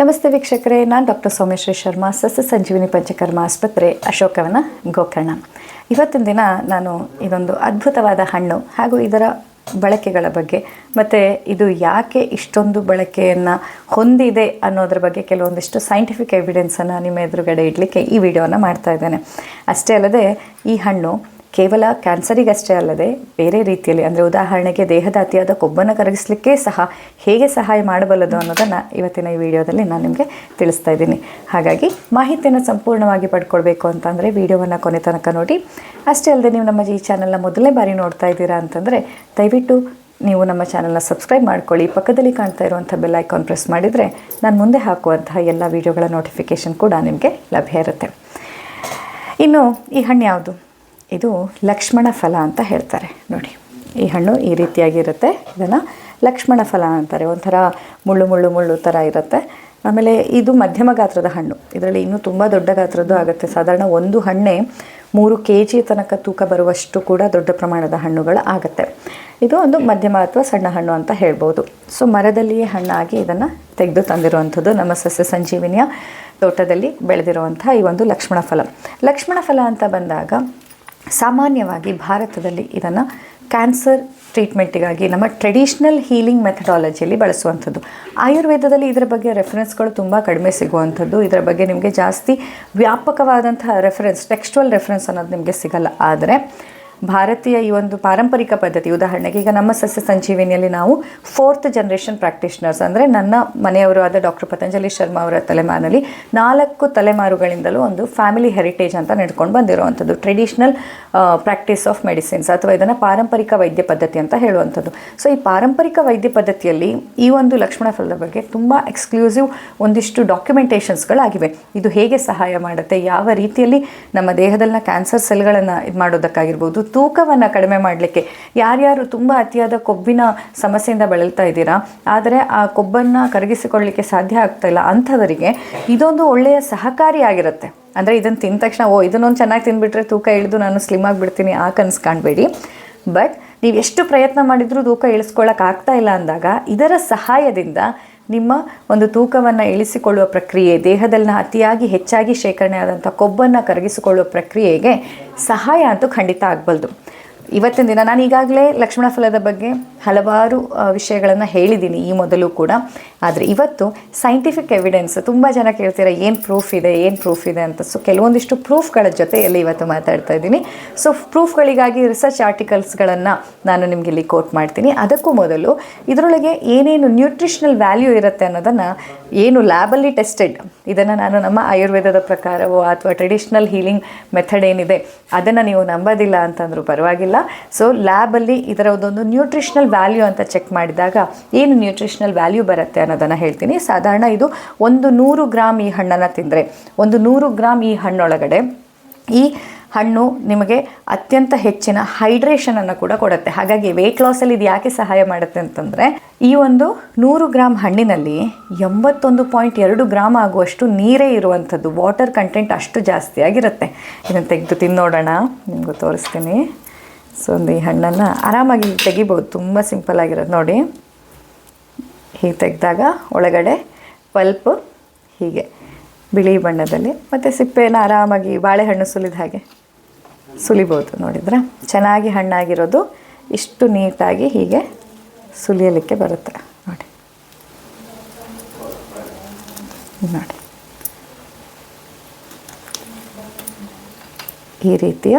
ನಮಸ್ತೆ ವೀಕ್ಷಕರೇ, ನಾನು ಡಾಕ್ಟರ್ ಸೋಮೇಶ್ವರಿ ಶರ್ಮಾ, ಸಸ್ಯ ಸಂಜೀವಿನಿ ಪಂಚಕರ್ಮ ಆಸ್ಪತ್ರೆ ಅಶೋಕವನ ಗೋಕರ್ಣ. ಇವತ್ತಿನ ದಿನ ನಾನು ಇದೊಂದು ಅದ್ಭುತವಾದ ಹಣ್ಣು ಹಾಗೂ ಇದರ ಬಳಕೆಗಳ ಬಗ್ಗೆ, ಮತ್ತು ಇದು ಯಾಕೆ ಇಷ್ಟೊಂದು ಬಳಕೆಯನ್ನು ಹೊಂದಿದೆ ಅನ್ನೋದ್ರ ಬಗ್ಗೆ ಕೆಲವೊಂದಿಷ್ಟು ಸೈಂಟಿಫಿಕ್ ಎವಿಡೆನ್ಸನ್ನು ನಿಮ್ಮ ಎದುರುಗಡೆ ಇಡಲಿಕ್ಕೆ ಈ ವಿಡಿಯೋನ ಮಾಡ್ತಾ ಇದ್ದೇನೆ. ಅಷ್ಟೇ ಅಲ್ಲದೆ ಈ ಹಣ್ಣು ಕೇವಲ ಕ್ಯಾನ್ಸರಿಗಷ್ಟೇ ಅಲ್ಲದೆ ಬೇರೆ ರೀತಿಯಲ್ಲಿ, ಅಂದರೆ ಉದಾಹರಣೆಗೆ ದೇಹದ ಅತಿಯಾದ ಕೊಬ್ಬನ್ನು ಕರಗಿಸಲಿಕ್ಕೆ ಸಹ ಹೇಗೆ ಸಹಾಯ ಮಾಡಬಲ್ಲದು ಅನ್ನೋದನ್ನು ಇವತ್ತಿನ ಈ ವಿಡಿಯೋದಲ್ಲಿ ನಾನು ನಿಮಗೆ ತಿಳಿಸ್ತಾ ಇದ್ದೀನಿ. ಹಾಗಾಗಿ ಮಾಹಿತಿಯನ್ನು ಸಂಪೂರ್ಣವಾಗಿ ಪಡ್ಕೊಳ್ಬೇಕು ಅಂತಂದರೆ ವಿಡಿಯೋವನ್ನು ಕೊನೆ ತನಕ ನೋಡಿ. ಅಷ್ಟೇ ಅಲ್ಲದೆ ನೀವು ನಮ್ಮ ಈ ಚಾನಲ್ನ ಮೊದಲನೇ ಬಾರಿ ನೋಡ್ತಾ ಇದ್ದೀರಾ ಅಂತಂದರೆ ದಯವಿಟ್ಟು ನೀವು ನಮ್ಮ ಚಾನಲ್ನ ಸಬ್ಸ್ಕ್ರೈಬ್ ಮಾಡ್ಕೊಳ್ಳಿ. ಪಕ್ಕದಲ್ಲಿ ಕಾಣ್ತಾ ಇರುವಂಥ ಬೆಲ್ ಐಕಾನ್ ಪ್ರೆಸ್ ಮಾಡಿದರೆ ನಾನು ಮುಂದೆ ಹಾಕುವಂತಹ ಎಲ್ಲ ವಿಡಿಯೋಗಳ ನೋಟಿಫಿಕೇಷನ್ ಕೂಡ ನಿಮಗೆ ಲಭ್ಯ ಇರುತ್ತೆ. ಇನ್ನು, ಈ ಹಣ್ಣು ಯಾವುದು? ಇದು ಲಕ್ಷ್ಮಣ ಫಲ ಅಂತ ಹೇಳ್ತಾರೆ. ನೋಡಿ, ಈ ಹಣ್ಣು ಈ ರೀತಿಯಾಗಿರುತ್ತೆ. ಇದನ್ನು ಲಕ್ಷ್ಮಣ ಫಲ ಅಂತಾರೆ. ಒಂಥರ ಮುಳ್ಳು ಮುಳ್ಳು ಮುಳ್ಳು ಥರ ಇರುತ್ತೆ. ಆಮೇಲೆ ಇದು ಮಧ್ಯಮ ಗಾತ್ರದ ಹಣ್ಣು. ಇದರಲ್ಲಿ ಇನ್ನೂ ತುಂಬ ದೊಡ್ಡ ಗಾತ್ರದ್ದು ಆಗುತ್ತೆ. ಸಾಧಾರಣ ಒಂದು ಹಣ್ಣೆ ಮೂರು ಕೆ ಜಿ ತನಕ ತೂಕ ಬರುವಷ್ಟು ಕೂಡ ದೊಡ್ಡ ಪ್ರಮಾಣದ ಹಣ್ಣುಗಳು ಆಗುತ್ತೆ. ಇದು ಒಂದು ಮಧ್ಯಮ ಅಥವಾ ಸಣ್ಣ ಹಣ್ಣು ಅಂತ ಹೇಳ್ಬೋದು. ಸೊ ಮರದಲ್ಲಿಯೇ ಹಣ್ಣಾಗಿ ಇದನ್ನು ತೆಗೆದು ತಂದಿರುವಂಥದ್ದು ನಮ್ಮ ಸಸ್ಯ ಸಂಜೀವಿನಿಯ ತೋಟದಲ್ಲಿ ಬೆಳೆದಿರುವಂಥ ಈ ಒಂದು ಲಕ್ಷ್ಮಣ ಫಲ. ಲಕ್ಷ್ಮಣ ಫಲ ಅಂತ ಬಂದಾಗ ಸಾಮಾನ್ಯವಾಗಿ ಭಾರತದಲ್ಲಿ ಇದನ್ನು ಕ್ಯಾನ್ಸರ್ ಟ್ರೀಟ್ಮೆಂಟಿಗಾಗಿ ನಮ್ಮ ಟ್ರೆಡಿಷ್ನಲ್ ಹೀಲಿಂಗ್ ಮೆಥಡಾಲಜಿಯಲ್ಲಿ ಬಳಸುವಂಥದ್ದು. ಆಯುರ್ವೇದದಲ್ಲಿ ಇದರ ಬಗ್ಗೆ ರೆಫರೆನ್ಸ್ಗಳು ತುಂಬ ಕಡಿಮೆ ಸಿಗುವಂಥದ್ದು. ಇದರ ಬಗ್ಗೆ ನಿಮಗೆ ಜಾಸ್ತಿ ವ್ಯಾಪಕವಾದಂತಹ ರೆಫರೆನ್ಸ್, ಟೆಕ್ಸ್ಟುವಲ್ ರೆಫರೆನ್ಸ್ ಅನ್ನೋದು ನಿಮಗೆ ಸಿಗಲ್ಲ. ಆದರೆ ಭಾರತೀಯ ಈ ಒಂದು ಪಾರಂಪರಿಕ ಪದ್ಧತಿ. ಉದಾಹರಣೆಗೆ ಈಗ ನಮ್ಮ ಸಸ್ಯ ಸಂಜೀವಿನಿಯಲ್ಲಿ ನಾವು ಫೋರ್ತ್ ಜನರೇಷನ್ ಪ್ರಾಕ್ಟೀಷನರ್ಸ್ ಅಂದರೆ ನನ್ನ ಮನೆಯವರು ಆದ ಡಾಕ್ಟರ್ ಪತಂಜಲಿ ಶರ್ಮಾ ಅವರ ತಲೆಮಾರಿನಲ್ಲಿ ನಾಲ್ಕು ತಲೆಮಾರುಗಳಿಂದಲೂ ಒಂದು ಫ್ಯಾಮಿಲಿ ಹೆರಿಟೇಜ್ ಅಂತ ನಡ್ಕೊಂಡು ಬಂದಿರುವಂಥದ್ದು. ಟ್ರೆಡಿಷ್ನಲ್ ಪ್ರಾಕ್ಟೀಸ್ ಆಫ್ ಮೆಡಿಸಿನ್ಸ್ ಅಥವಾ ಇದನ್ನು ಪಾರಂಪರಿಕ ವೈದ್ಯ ಪದ್ಧತಿ ಅಂತ ಹೇಳುವಂಥದ್ದು. ಸೊ ಈ ಪಾರಂಪರಿಕ ವೈದ್ಯ ಪದ್ಧತಿಯಲ್ಲಿ ಈ ಒಂದು ಲಕ್ಷ್ಮಣ ಫಲದ ಬಗ್ಗೆ ತುಂಬ ಎಕ್ಸ್ಕ್ಲೂಸಿವ್ ಒಂದಿಷ್ಟು ಡಾಕ್ಯುಮೆಂಟೇಷನ್ಸ್ಗಳಾಗಿವೆ ಇದು ಹೇಗೆ ಸಹಾಯ ಮಾಡುತ್ತೆ? ಯಾವ ರೀತಿಯಲ್ಲಿ ನಮ್ಮ ದೇಹದಲ್ಲಿನ ಕ್ಯಾನ್ಸರ್ ಸೆಲ್ಗಳನ್ನು ಇದು ಮಾಡೋದಕ್ಕಾಗಿರ್ಬೋದು ತೂಕವನ್ನು ಕಡಿಮೆ ಮಾಡಲಿಕ್ಕೆ. ಯಾರ್ಯಾರು ತುಂಬ ಅತಿಯಾದ ಕೊಬ್ಬಿನ ಸಮಸ್ಯೆಯಿಂದ ಬಳಲ್ತಾ ಇದ್ದೀರಾ, ಆದರೆ ಆ ಕೊಬ್ಬನ್ನು ಕರಗಿಸಿಕೊಳ್ಳಲಿಕ್ಕೆ ಸಾಧ್ಯ ಆಗ್ತಾ ಇಲ್ಲ ಅಂಥವರಿಗೆ ಇದೊಂದು ಒಳ್ಳೆಯ ಸಹಕಾರಿಯಾಗಿರುತ್ತೆ ಅಂದರೆ ಇದನ್ನು ತಿಂದ ತಕ್ಷಣ, ಓ, ಇದನ್ನೊಂದು ಚೆನ್ನಾಗಿ ತಿಂದುಬಿಟ್ರೆ ತೂಕ ಇಳಿದು ನಾನು ಸ್ಲಿಮ್ ಆಗಿಬಿಡ್ತೀನಿ ಆ ಕನಸು ಕಾಣಬೇಡಿ. ಬಟ್ ನೀವು ಎಷ್ಟು ಪ್ರಯತ್ನ ಮಾಡಿದರೂ ತೂಕ ಇಳಿಸ್ಕೊಳ್ಳೋಕೆ ಆಗ್ತಾ ಇಲ್ಲ ಅಂದಾಗ, ಇದರ ಸಹಾಯದಿಂದ ನಿಮ್ಮ ಒಂದು ತೂಕವನ್ನು ಇಳಿಸಿಕೊಳ್ಳುವ ಪ್ರಕ್ರಿಯೆ, ದೇಹದಲ್ಲಿನ ಅತಿಯಾಗಿ ಹೆಚ್ಚಾಗಿ ಶೇಖರಣೆ ಆದಂಥ ಕೊಬ್ಬನ್ನು ಕರಗಿಸಿಕೊಳ್ಳುವ ಪ್ರಕ್ರಿಯೆಗೆ ಸಹಾಯ ಅಂತೂ ಖಂಡಿತ ಆಗಬಲ್ದು. ಇವತ್ತಿನ ದಿನ ನಾನು ಈಗಾಗಲೇ ಲಕ್ಷ್ಮಣ ಫಲದ ಬಗ್ಗೆ ಹಲವಾರು ವಿಷಯಗಳನ್ನು ಹೇಳಿದ್ದೀನಿ ಈ ಮೊದಲು ಕೂಡ. ಆದರೆ ಇವತ್ತು ಸೈಂಟಿಫಿಕ್ ಎವಿಡೆನ್ಸ್ ತುಂಬ ಜನ ಕೇಳ್ತೀರಾ, ಏನು ಪ್ರೂಫ್ ಇದೆ, ಏನು ಪ್ರೂಫ್ ಇದೆ ಅಂತ. ಸೊ ಕೆಲವೊಂದಿಷ್ಟು ಪ್ರೂಫ್ಗಳ ಜೊತೆಯಲ್ಲಿ ಇವತ್ತು ಮಾತಾಡ್ತಾ ಇದ್ದೀನಿ. ಸೊ ಪ್ರೂಫ್ಗಳಿಗಾಗಿ ರಿಸರ್ಚ್ ಆರ್ಟಿಕಲ್ಸ್ಗಳನ್ನು ನಾನು ನಿಮಗೆ ಇಲ್ಲಿ ಕೋಟ್ ಮಾಡ್ತೀನಿ. ಅದಕ್ಕೂ ಮೊದಲು ಇದರೊಳಗೆ ಏನೇನು ನ್ಯೂಟ್ರಿಷನಲ್ ವ್ಯಾಲ್ಯೂ ಇರುತ್ತೆ ಅನ್ನೋದನ್ನು ಏನು ಲ್ಯಾಬಲ್ಲಿ ಟೆಸ್ಟೆಡ್ ಇದನ್ನು ನಾನು ನಮ್ಮ ಆಯುರ್ವೇದದ ಪ್ರಕಾರವೋ ಅಥವಾ ಟ್ರೆಡಿಷ್ನಲ್ ಹೀಲಿಂಗ್ ಮೆಥಡ್ ಏನಿದೆ, ಅದನ್ನು ನೀವು ನಂಬೋದಿಲ್ಲ ಅಂತಂದರೂ ಪರವಾಗಿಲ್ಲ. ಸೊ ಲ್ಯಾಬಲ್ಲಿ ಇದರದೊಂದು ನ್ಯೂಟ್ರಿಷನಲ್ ವ್ಯಾಲ್ಯೂ ಅಂತ ಚೆಕ್ ಮಾಡಿದಾಗ ಏನು ನ್ಯೂಟ್ರಿಷನಲ್ ವ್ಯಾಲ್ಯೂ ಬರುತ್ತೆ ಅನ್ನೋದನ್ನು ಹೇಳ್ತೀನಿ. ಸಾಧಾರಣ ಇದು ಒಂದು ನೂರು ಗ್ರಾಮ್ ಈ ಹಣ್ಣನ್ನು ತಿಂದರೆ, ಒಂದು ನೂರು ಗ್ರಾಮ್ ಈ ಹಣ್ಣೊಳಗಡೆ ಈ ಹಣ್ಣು ನಿಮಗೆ ಅತ್ಯಂತ ಹೆಚ್ಚಿನ ಹೈಡ್ರೇಷನನ್ನು ಕೂಡ ಕೊಡುತ್ತೆ. ಹಾಗಾಗಿ ವೆಯ್ಟ್ ಲಾಸಲ್ಲಿ ಇದು ಯಾಕೆ ಸಹಾಯ ಮಾಡುತ್ತೆ ಅಂತಂದರೆ, ಈ ಒಂದು ನೂರು ಗ್ರಾಮ್ ಹಣ್ಣಿನಲ್ಲಿ ಎಂಬತ್ತೊಂದು ಪಾಯಿಂಟ್ ಎರಡು ಗ್ರಾಮ್ ಆಗುವಷ್ಟು ನೀರೇ ಇರುವಂಥದ್ದು ವಾಟರ್ ಕಂಟೆಂಟ್ ಅಷ್ಟು ಜಾಸ್ತಿ ಆಗಿರುತ್ತೆ ಇದನ್ನು ತೆಗೆದು ತಿನ್ನೋಡೋಣ. ನಿಮಗೂ ತೋರಿಸ್ತೀನಿ. ಸೊ ಒಂದು ಈ ಹಣ್ಣನ್ನು ಆರಾಮಾಗಿ ತೆಗಿಬೋದು. ತುಂಬ ಸಿಂಪಲ್ ಆಗಿರೋದು ನೋಡಿ. ಹೀಗೆ ತೆಗೆದಾಗ ಒಳಗಡೆ ಪಲ್ಪ್, ಹೀಗೆ ಬಿಳಿ ಬಣ್ಣದಲ್ಲಿ, ಮತ್ತು ಸಿಪ್ಪೆಯನ್ನು ಆರಾಮಾಗಿ ಬಾಳೆಹಣ್ಣು ಸುಲಿದ ಹಾಗೆ ಸುಲಿಬೋದು ನೋಡಿದ್ರೆ? ಚೆನ್ನಾಗಿ ಹಣ್ಣಾಗಿರೋದು, ಇಷ್ಟು ನೀಟಾಗಿ ಹೀಗೆ ಸುಲಿಯಲಿಕ್ಕೆ ಬರುತ್ತೆ ನೋಡಿ. ನೋಡಿ. ಈ ರೀತಿಯ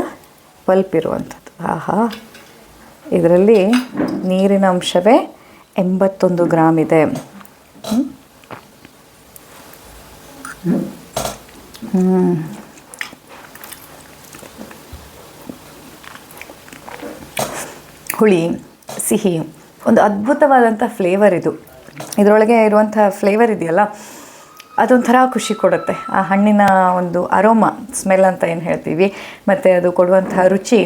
ಪಲ್ಪ್ ಇರುವಂಥದ್ದು. ಆಹಾ. ಇದರಲ್ಲಿ ನೀರಿನ ಅಂಶವೇ ಎಂಬತ್ತೊಂದು ಗ್ರಾಮ್ ಇದೆ. ಹುಳಿ, ಸಿಹಿ, ಒಂದು ಅದ್ಭುತವಾದಂಥ ಫ್ಲೇವರ್ ಇದು. ಇದರೊಳಗೆ ಇರುವಂಥ ಫ್ಲೇವರ್ ಇದೆಯಲ್ಲ, ಅದೊಂಥರ ಖುಷಿ ಕೊಡುತ್ತೆ. ಆ ಹಣ್ಣಿನ ಒಂದು ಅರೋಮ, ಸ್ಮೆಲ್ ಅಂತ ಏನು ಹೇಳ್ತೀವಿ, ಮತ್ತು ಅದು ಕೊಡುವಂಥ ರುಚಿ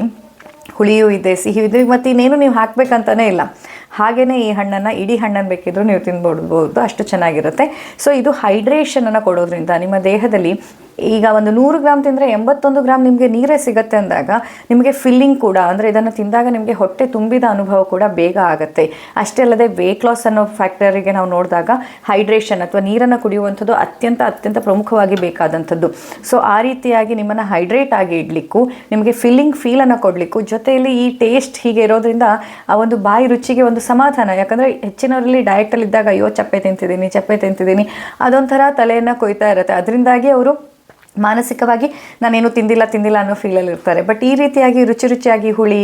ಹುಳಿಯೂ ಇದೆ, ಸಿಹಿ ಇದೆ, ಮತ್ತು ಇನ್ನೇನು ನೀವು ಹಾಕಬೇಕಂತಲೇ ಇಲ್ಲ. ಹಾಗೆಯೇ ಈ ಹಣ್ಣನ್ನು, ಇಡೀ ಹಣ್ಣನ್ನು ಬೇಕಿದ್ರೂ ನೀವು ತಿನ್ಬೋದು, ಅಷ್ಟು ಚೆನ್ನಾಗಿರುತ್ತೆ. ಸೊ ಇದು ಹೈಡ್ರೇಷನನ್ನು ಕೊಡೋದ್ರಿಂದ ನಿಮ್ಮ ದೇಹದಲ್ಲಿ ಈಗ ಒಂದು ನೂರು ಗ್ರಾಮ್ ತಿಂದರೆ ಎಂಬತ್ತೊಂದು ಗ್ರಾಮ್ ನಿಮಗೆ ನೀರೇ ಸಿಗುತ್ತೆ ಅಂದಾಗ ನಿಮಗೆ ಫಿಲ್ಲಿಂಗ್ ಕೂಡ, ಅಂದರೆ ಇದನ್ನು ತಿಂದಾಗ ನಿಮಗೆ ಹೊಟ್ಟೆ ತುಂಬಿದ ಅನುಭವ ಕೂಡ ಬೇಗ ಆಗುತ್ತೆ. ಅಷ್ಟೇ ಅಲ್ಲದೆ ವೇಟ್ ಲಾಸ್ ಅನ್ನೋ ಫ್ಯಾಕ್ಟರಿಗೆ ನಾವು ನೋಡಿದಾಗ ಹೈಡ್ರೇಷನ್ ಅಥವಾ ನೀರನ್ನು ಕುಡಿಯುವಂಥದ್ದು ಅತ್ಯಂತ ಅತ್ಯಂತ ಪ್ರಮುಖವಾಗಿ ಬೇಕಾದಂಥದ್ದು. ಸೊ ಆ ರೀತಿಯಾಗಿ ನಿಮ್ಮನ್ನು ಹೈಡ್ರೇಟ್ ಆಗಿ ಇಡಲಿಕ್ಕೂ, ನಿಮಗೆ ಫಿಲ್ಲಿಂಗ್ ಫೀಲನ್ನು ಕೊಡಲಿಕ್ಕೂ, ಜೊತೆಯಲ್ಲಿ ಈ ಟೇಸ್ಟ್ ಹೀಗೆ ಇರೋದ್ರಿಂದ ಆ ಒಂದು ಬಾಯಿ ರುಚಿಗೆ ಒಂದು ಸಮಾಧಾನ. ಯಾಕಂದರೆ ಹೆಚ್ಚಿನವರಲ್ಲಿ ಡಯಟಲ್ಲಿದ್ದಾಗ ಅಯ್ಯೋ, ಚಪ್ಪೆ ತಿಂತಿದ್ದೀನಿ ಚಪ್ಪೆ ತಿಂತಿದ್ದೀನಿ. ಅದೊಂಥರ ತಲೆಯನ್ನು ಕೊಯ್ತಾ ಇರುತ್ತೆ. ಅದರಿಂದಾಗಿ ಅವರು ಮಾನಸಿಕವಾಗಿ ನಾನೇನು ತಿಂದಿಲ್ಲ ತಿಂದಿಲ್ಲ ಅನ್ನೋ ಫೀಲಲ್ಲಿ ಇರ್ತಾರೆ. ಬಟ್ ಈ ರೀತಿಯಾಗಿ, ರುಚಿ ರುಚಿಯಾಗಿ ಹುಳಿ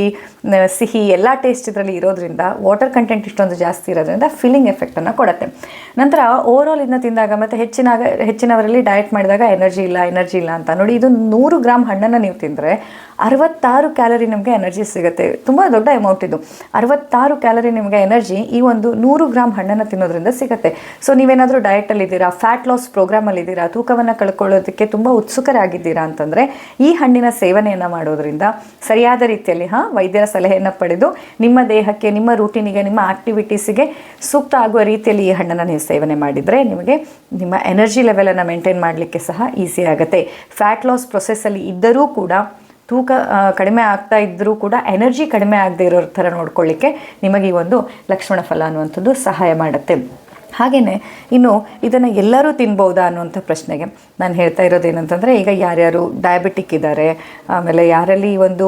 ಸಿಹಿ ಎಲ್ಲ ಟೇಸ್ಟ್ ಇದರಲ್ಲಿ ಇರೋದ್ರಿಂದ ವಾಟರ್ ಕಂಟೆಂಟ್ ಇಷ್ಟೊಂದು ಜಾಸ್ತಿ ಇರೋದ್ರಿಂದ ಫಿಲ್ಲಿಂಗ್ ಎಫೆಕ್ಟನ್ನು ಕೊಡುತ್ತೆ. ನಂತರ ಓವರಾಲ್ ಇದನ್ನ ತಿಂದಾಗ ಮತ್ತು ಹೆಚ್ಚಿನ ಹೆಚ್ಚಿನವರಲ್ಲಿ ಡಯಟ್ ಮಾಡಿದಾಗ ಎನರ್ಜಿ ಇಲ್ಲ ಎನರ್ಜಿ ಇಲ್ಲ ಅಂತ ನೋಡಿ, ಇದು ನೂರು ಗ್ರಾಮ್ ಹಣ್ಣನ್ನು ನೀವು ತಿಂದರೆ ಅರವತ್ತಾರು ಕ್ಯಾಲರಿ ನಿಮಗೆ ಎನರ್ಜಿ ಸಿಗುತ್ತೆ. ತುಂಬ ದೊಡ್ಡ ಅಮೌಂಟ್ ಇದು. ಅರವತ್ತಾರು ಕ್ಯಾಲರಿ ನಿಮಗೆ ಎನರ್ಜಿ ಈ ಒಂದು ನೂರು ಗ್ರಾಮ್ ಹಣ್ಣನ್ನು ತಿನ್ನೋದ್ರಿಂದ ಸಿಗುತ್ತೆ. ಸೊ ನೀವೇನಾದರೂ ಡಯಟಲ್ಲಿ ಇದ್ದೀರಾ ಫ್ಯಾಟ್ ಲಾಸ್ ಪ್ರೋಗ್ರಾಮಲ್ಲಿ ಇದ್ದೀರಾ, ತೂಕವನ್ನು ಕಳ್ಕೊಳ್ಳೋದಕ್ಕೆ ತುಂಬ ಉತ್ಸುಕರಾಗಿದ್ದೀರಾ ಅಂತಂದರೆ ಈ ಹಣ್ಣಿನ ಸೇವನೆಯನ್ನು ಮಾಡೋದ್ರಿಂದ ಸರಿಯಾದ ರೀತಿಯಲ್ಲಿ, ಹಾಂ, ವೈದ್ಯರ ಸಲಹೆಯನ್ನು ಪಡೆದು ನಿಮ್ಮ ದೇಹಕ್ಕೆ, ನಿಮ್ಮ ರೂಟೀನಿಗೆ ನಿಮ್ಮ ಆಕ್ಟಿವಿಟೀಸಿಗೆ ಸೂಕ್ತ ಆಗುವ ರೀತಿಯಲ್ಲಿ ಈ ಹಣ್ಣನ್ನು ನೀವು ಸೇವನೆ ಮಾಡಿದರೆ ನಿಮಗೆ ನಿಮ್ಮ ಎನರ್ಜಿ ಲೆವೆಲನ್ನು ಮೇಂಟೈನ್ ಮಾಡಲಿಕ್ಕೆ ಸಹ ಈಸಿ ಆಗುತ್ತೆ. ಫ್ಯಾಟ್ ಲಾಸ್ ಪ್ರೊಸೆಸ್ಸಲ್ಲಿ ಇದ್ದರೂ ಕೂಡ ತೂಕ ಕಡಿಮೆ ಆಗ್ತಾ ಇದ್ದರೂ ಕೂಡ ಎನರ್ಜಿ ಕಡಿಮೆ ಆಗದೆ ಇರೋ ಥರ ನೋಡ್ಕೊಳ್ಳಿಕ್ಕೆ ನಿಮಗೆ ಈ ಒಂದು ಲಕ್ಷ್ಮಣ ಫಲ ಅನ್ನುವಂಥದ್ದು ಸಹಾಯ ಮಾಡುತ್ತೆ. ಹಾಗೆಯೇ ಇನ್ನು ಇದನ್ನು ಎಲ್ಲರೂ ತಿನ್ಬೋದಾ ಅನ್ನುವಂಥ ಪ್ರಶ್ನೆಗೆ ನಾನು ಹೇಳ್ತಾ ಇರೋದು ಏನಂತಂದರೆ ಈಗ ಯಾರ್ಯಾರು ಡಯಾಬಿಟಿಕ್ ಇದ್ದಾರೆ ಆಮೇಲೆ ಯಾರಲ್ಲಿ ಒಂದು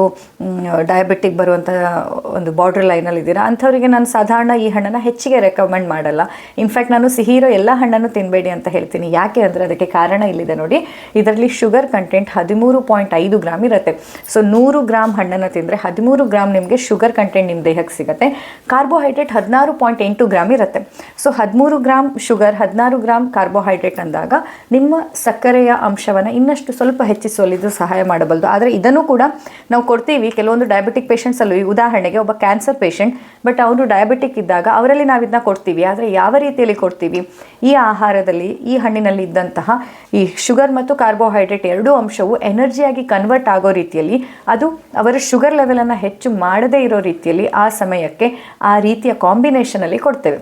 ಡಯಾಬಿಟಿಕ್ ಬರುವಂಥ ಒಂದು ಬಾರ್ಡರ್ ಲೈನಲ್ಲಿ ಇದ್ದೀರಾ, ಅಂಥವರಿಗೆ ನಾನು ಸಾಧಾರಣ ಈ ಹಣ್ಣನ್ನು ಹೆಚ್ಚಿಗೆ ರೆಕಮೆಂಡ್ ಮಾಡಲ್ಲ. ಇನ್ಫ್ಯಾಕ್ಟ್ ನಾನು ಸಿಹಿ ಇರೋ ಎಲ್ಲ ಹಣ್ಣನ್ನು ತಿನ್ನಬೇಡಿ ಅಂತ ಹೇಳ್ತೀನಿ. ಯಾಕೆ ಅಂದರೆ ಅದಕ್ಕೆ ಕಾರಣ ಇಲ್ಲಿದೆ ನೋಡಿ. ಇದರಲ್ಲಿ ಶುಗರ್ ಕಂಟೆಂಟ್ ಹದಿಮೂರು ಪಾಯಿಂಟ್ ಐದು ಗ್ರಾಮ್ ಇರುತ್ತೆ. ಸೊ ನೂರು ಗ್ರಾಮ್ ಹಣ್ಣನ್ನು ತಿಂದರೆ ಹದಿಮೂರು ಗ್ರಾಮ್ ನಿಮಗೆ ಶುಗರ್ ಕಂಟೆಂಟ್ ನಿಮ್ಮ ದೇಹಕ್ಕೆ ಸಿಗುತ್ತೆ. ಕಾರ್ಬೋಹೈಡ್ರೇಟ್ ಹದಿನಾರು ಪಾಯಿಂಟ್ ಎಂಟು ಗ್ರಾಮ್ ಇರುತ್ತೆ. ಸೊ ಹದಿಮೂರು ಗ್ರಾಮ್ ಶುಗರ್, ಹದಿನಾರು ಗ್ರಾಮ್ ಕಾರ್ಬೋಹೈಡ್ರೇಟ್ ಅಂದಾಗ ನಿಮ್ಮ ಸಕ್ಕರೆಯ ಅಂಶವನ್ನು ಇನ್ನಷ್ಟು ಸ್ವಲ್ಪ ಹೆಚ್ಚಿಸುವಲ್ಲಿ ಇದು ಸಹಾಯ ಮಾಡಬಲ್ಲದು ಆದರೆ ಇದನ್ನು ಕೂಡ ನಾವು ಕೊಡ್ತೀವಿ. ಕೆಲವೊಂದು ಡಯಾಬಿಟಿಕ್ ಈ ಉದಾಹರಣೆಗೆ ಒಬ್ಬ ಕ್ಯಾನ್ಸರ್ ಪೇಷೆಂಟ್ ಬಟ್ ಅವರು ಡಯಾಬಿಟಿಕ್ ಇದ್ದಾಗ ಅವರಲ್ಲಿ ನಾವು ಇದನ್ನ ಕೊಡ್ತೀವಿ. ಆದರೆ ಯಾವ ರೀತಿಯಲ್ಲಿ ಕೊಡ್ತೀವಿ? ಈ ಆಹಾರದಲ್ಲಿ, ಈ ಹಣ್ಣಿನಲ್ಲಿ ಇದ್ದಂತಹ ಈ ಶುಗರ್ ಮತ್ತು ಕಾರ್ಬೋಹೈಡ್ರೇಟ್ ಎರಡೂ ಅಂಶವು ಎನರ್ಜಿಯಾಗಿ ಕನ್ವರ್ಟ್ ಆಗೋ ರೀತಿಯಲ್ಲಿ, ಅದು ಅವರ ಶುಗರ್ ಲೆವೆಲನ್ನು ಹೆಚ್ಚು ಮಾಡದೇ ಇರೋ ರೀತಿಯಲ್ಲಿ ಆ ಸಮಯಕ್ಕೆ ಆ ರೀತಿಯ ಕಾಂಬಿನೇಷನಲ್ಲಿ ಕೊಡ್ತೇವೆ.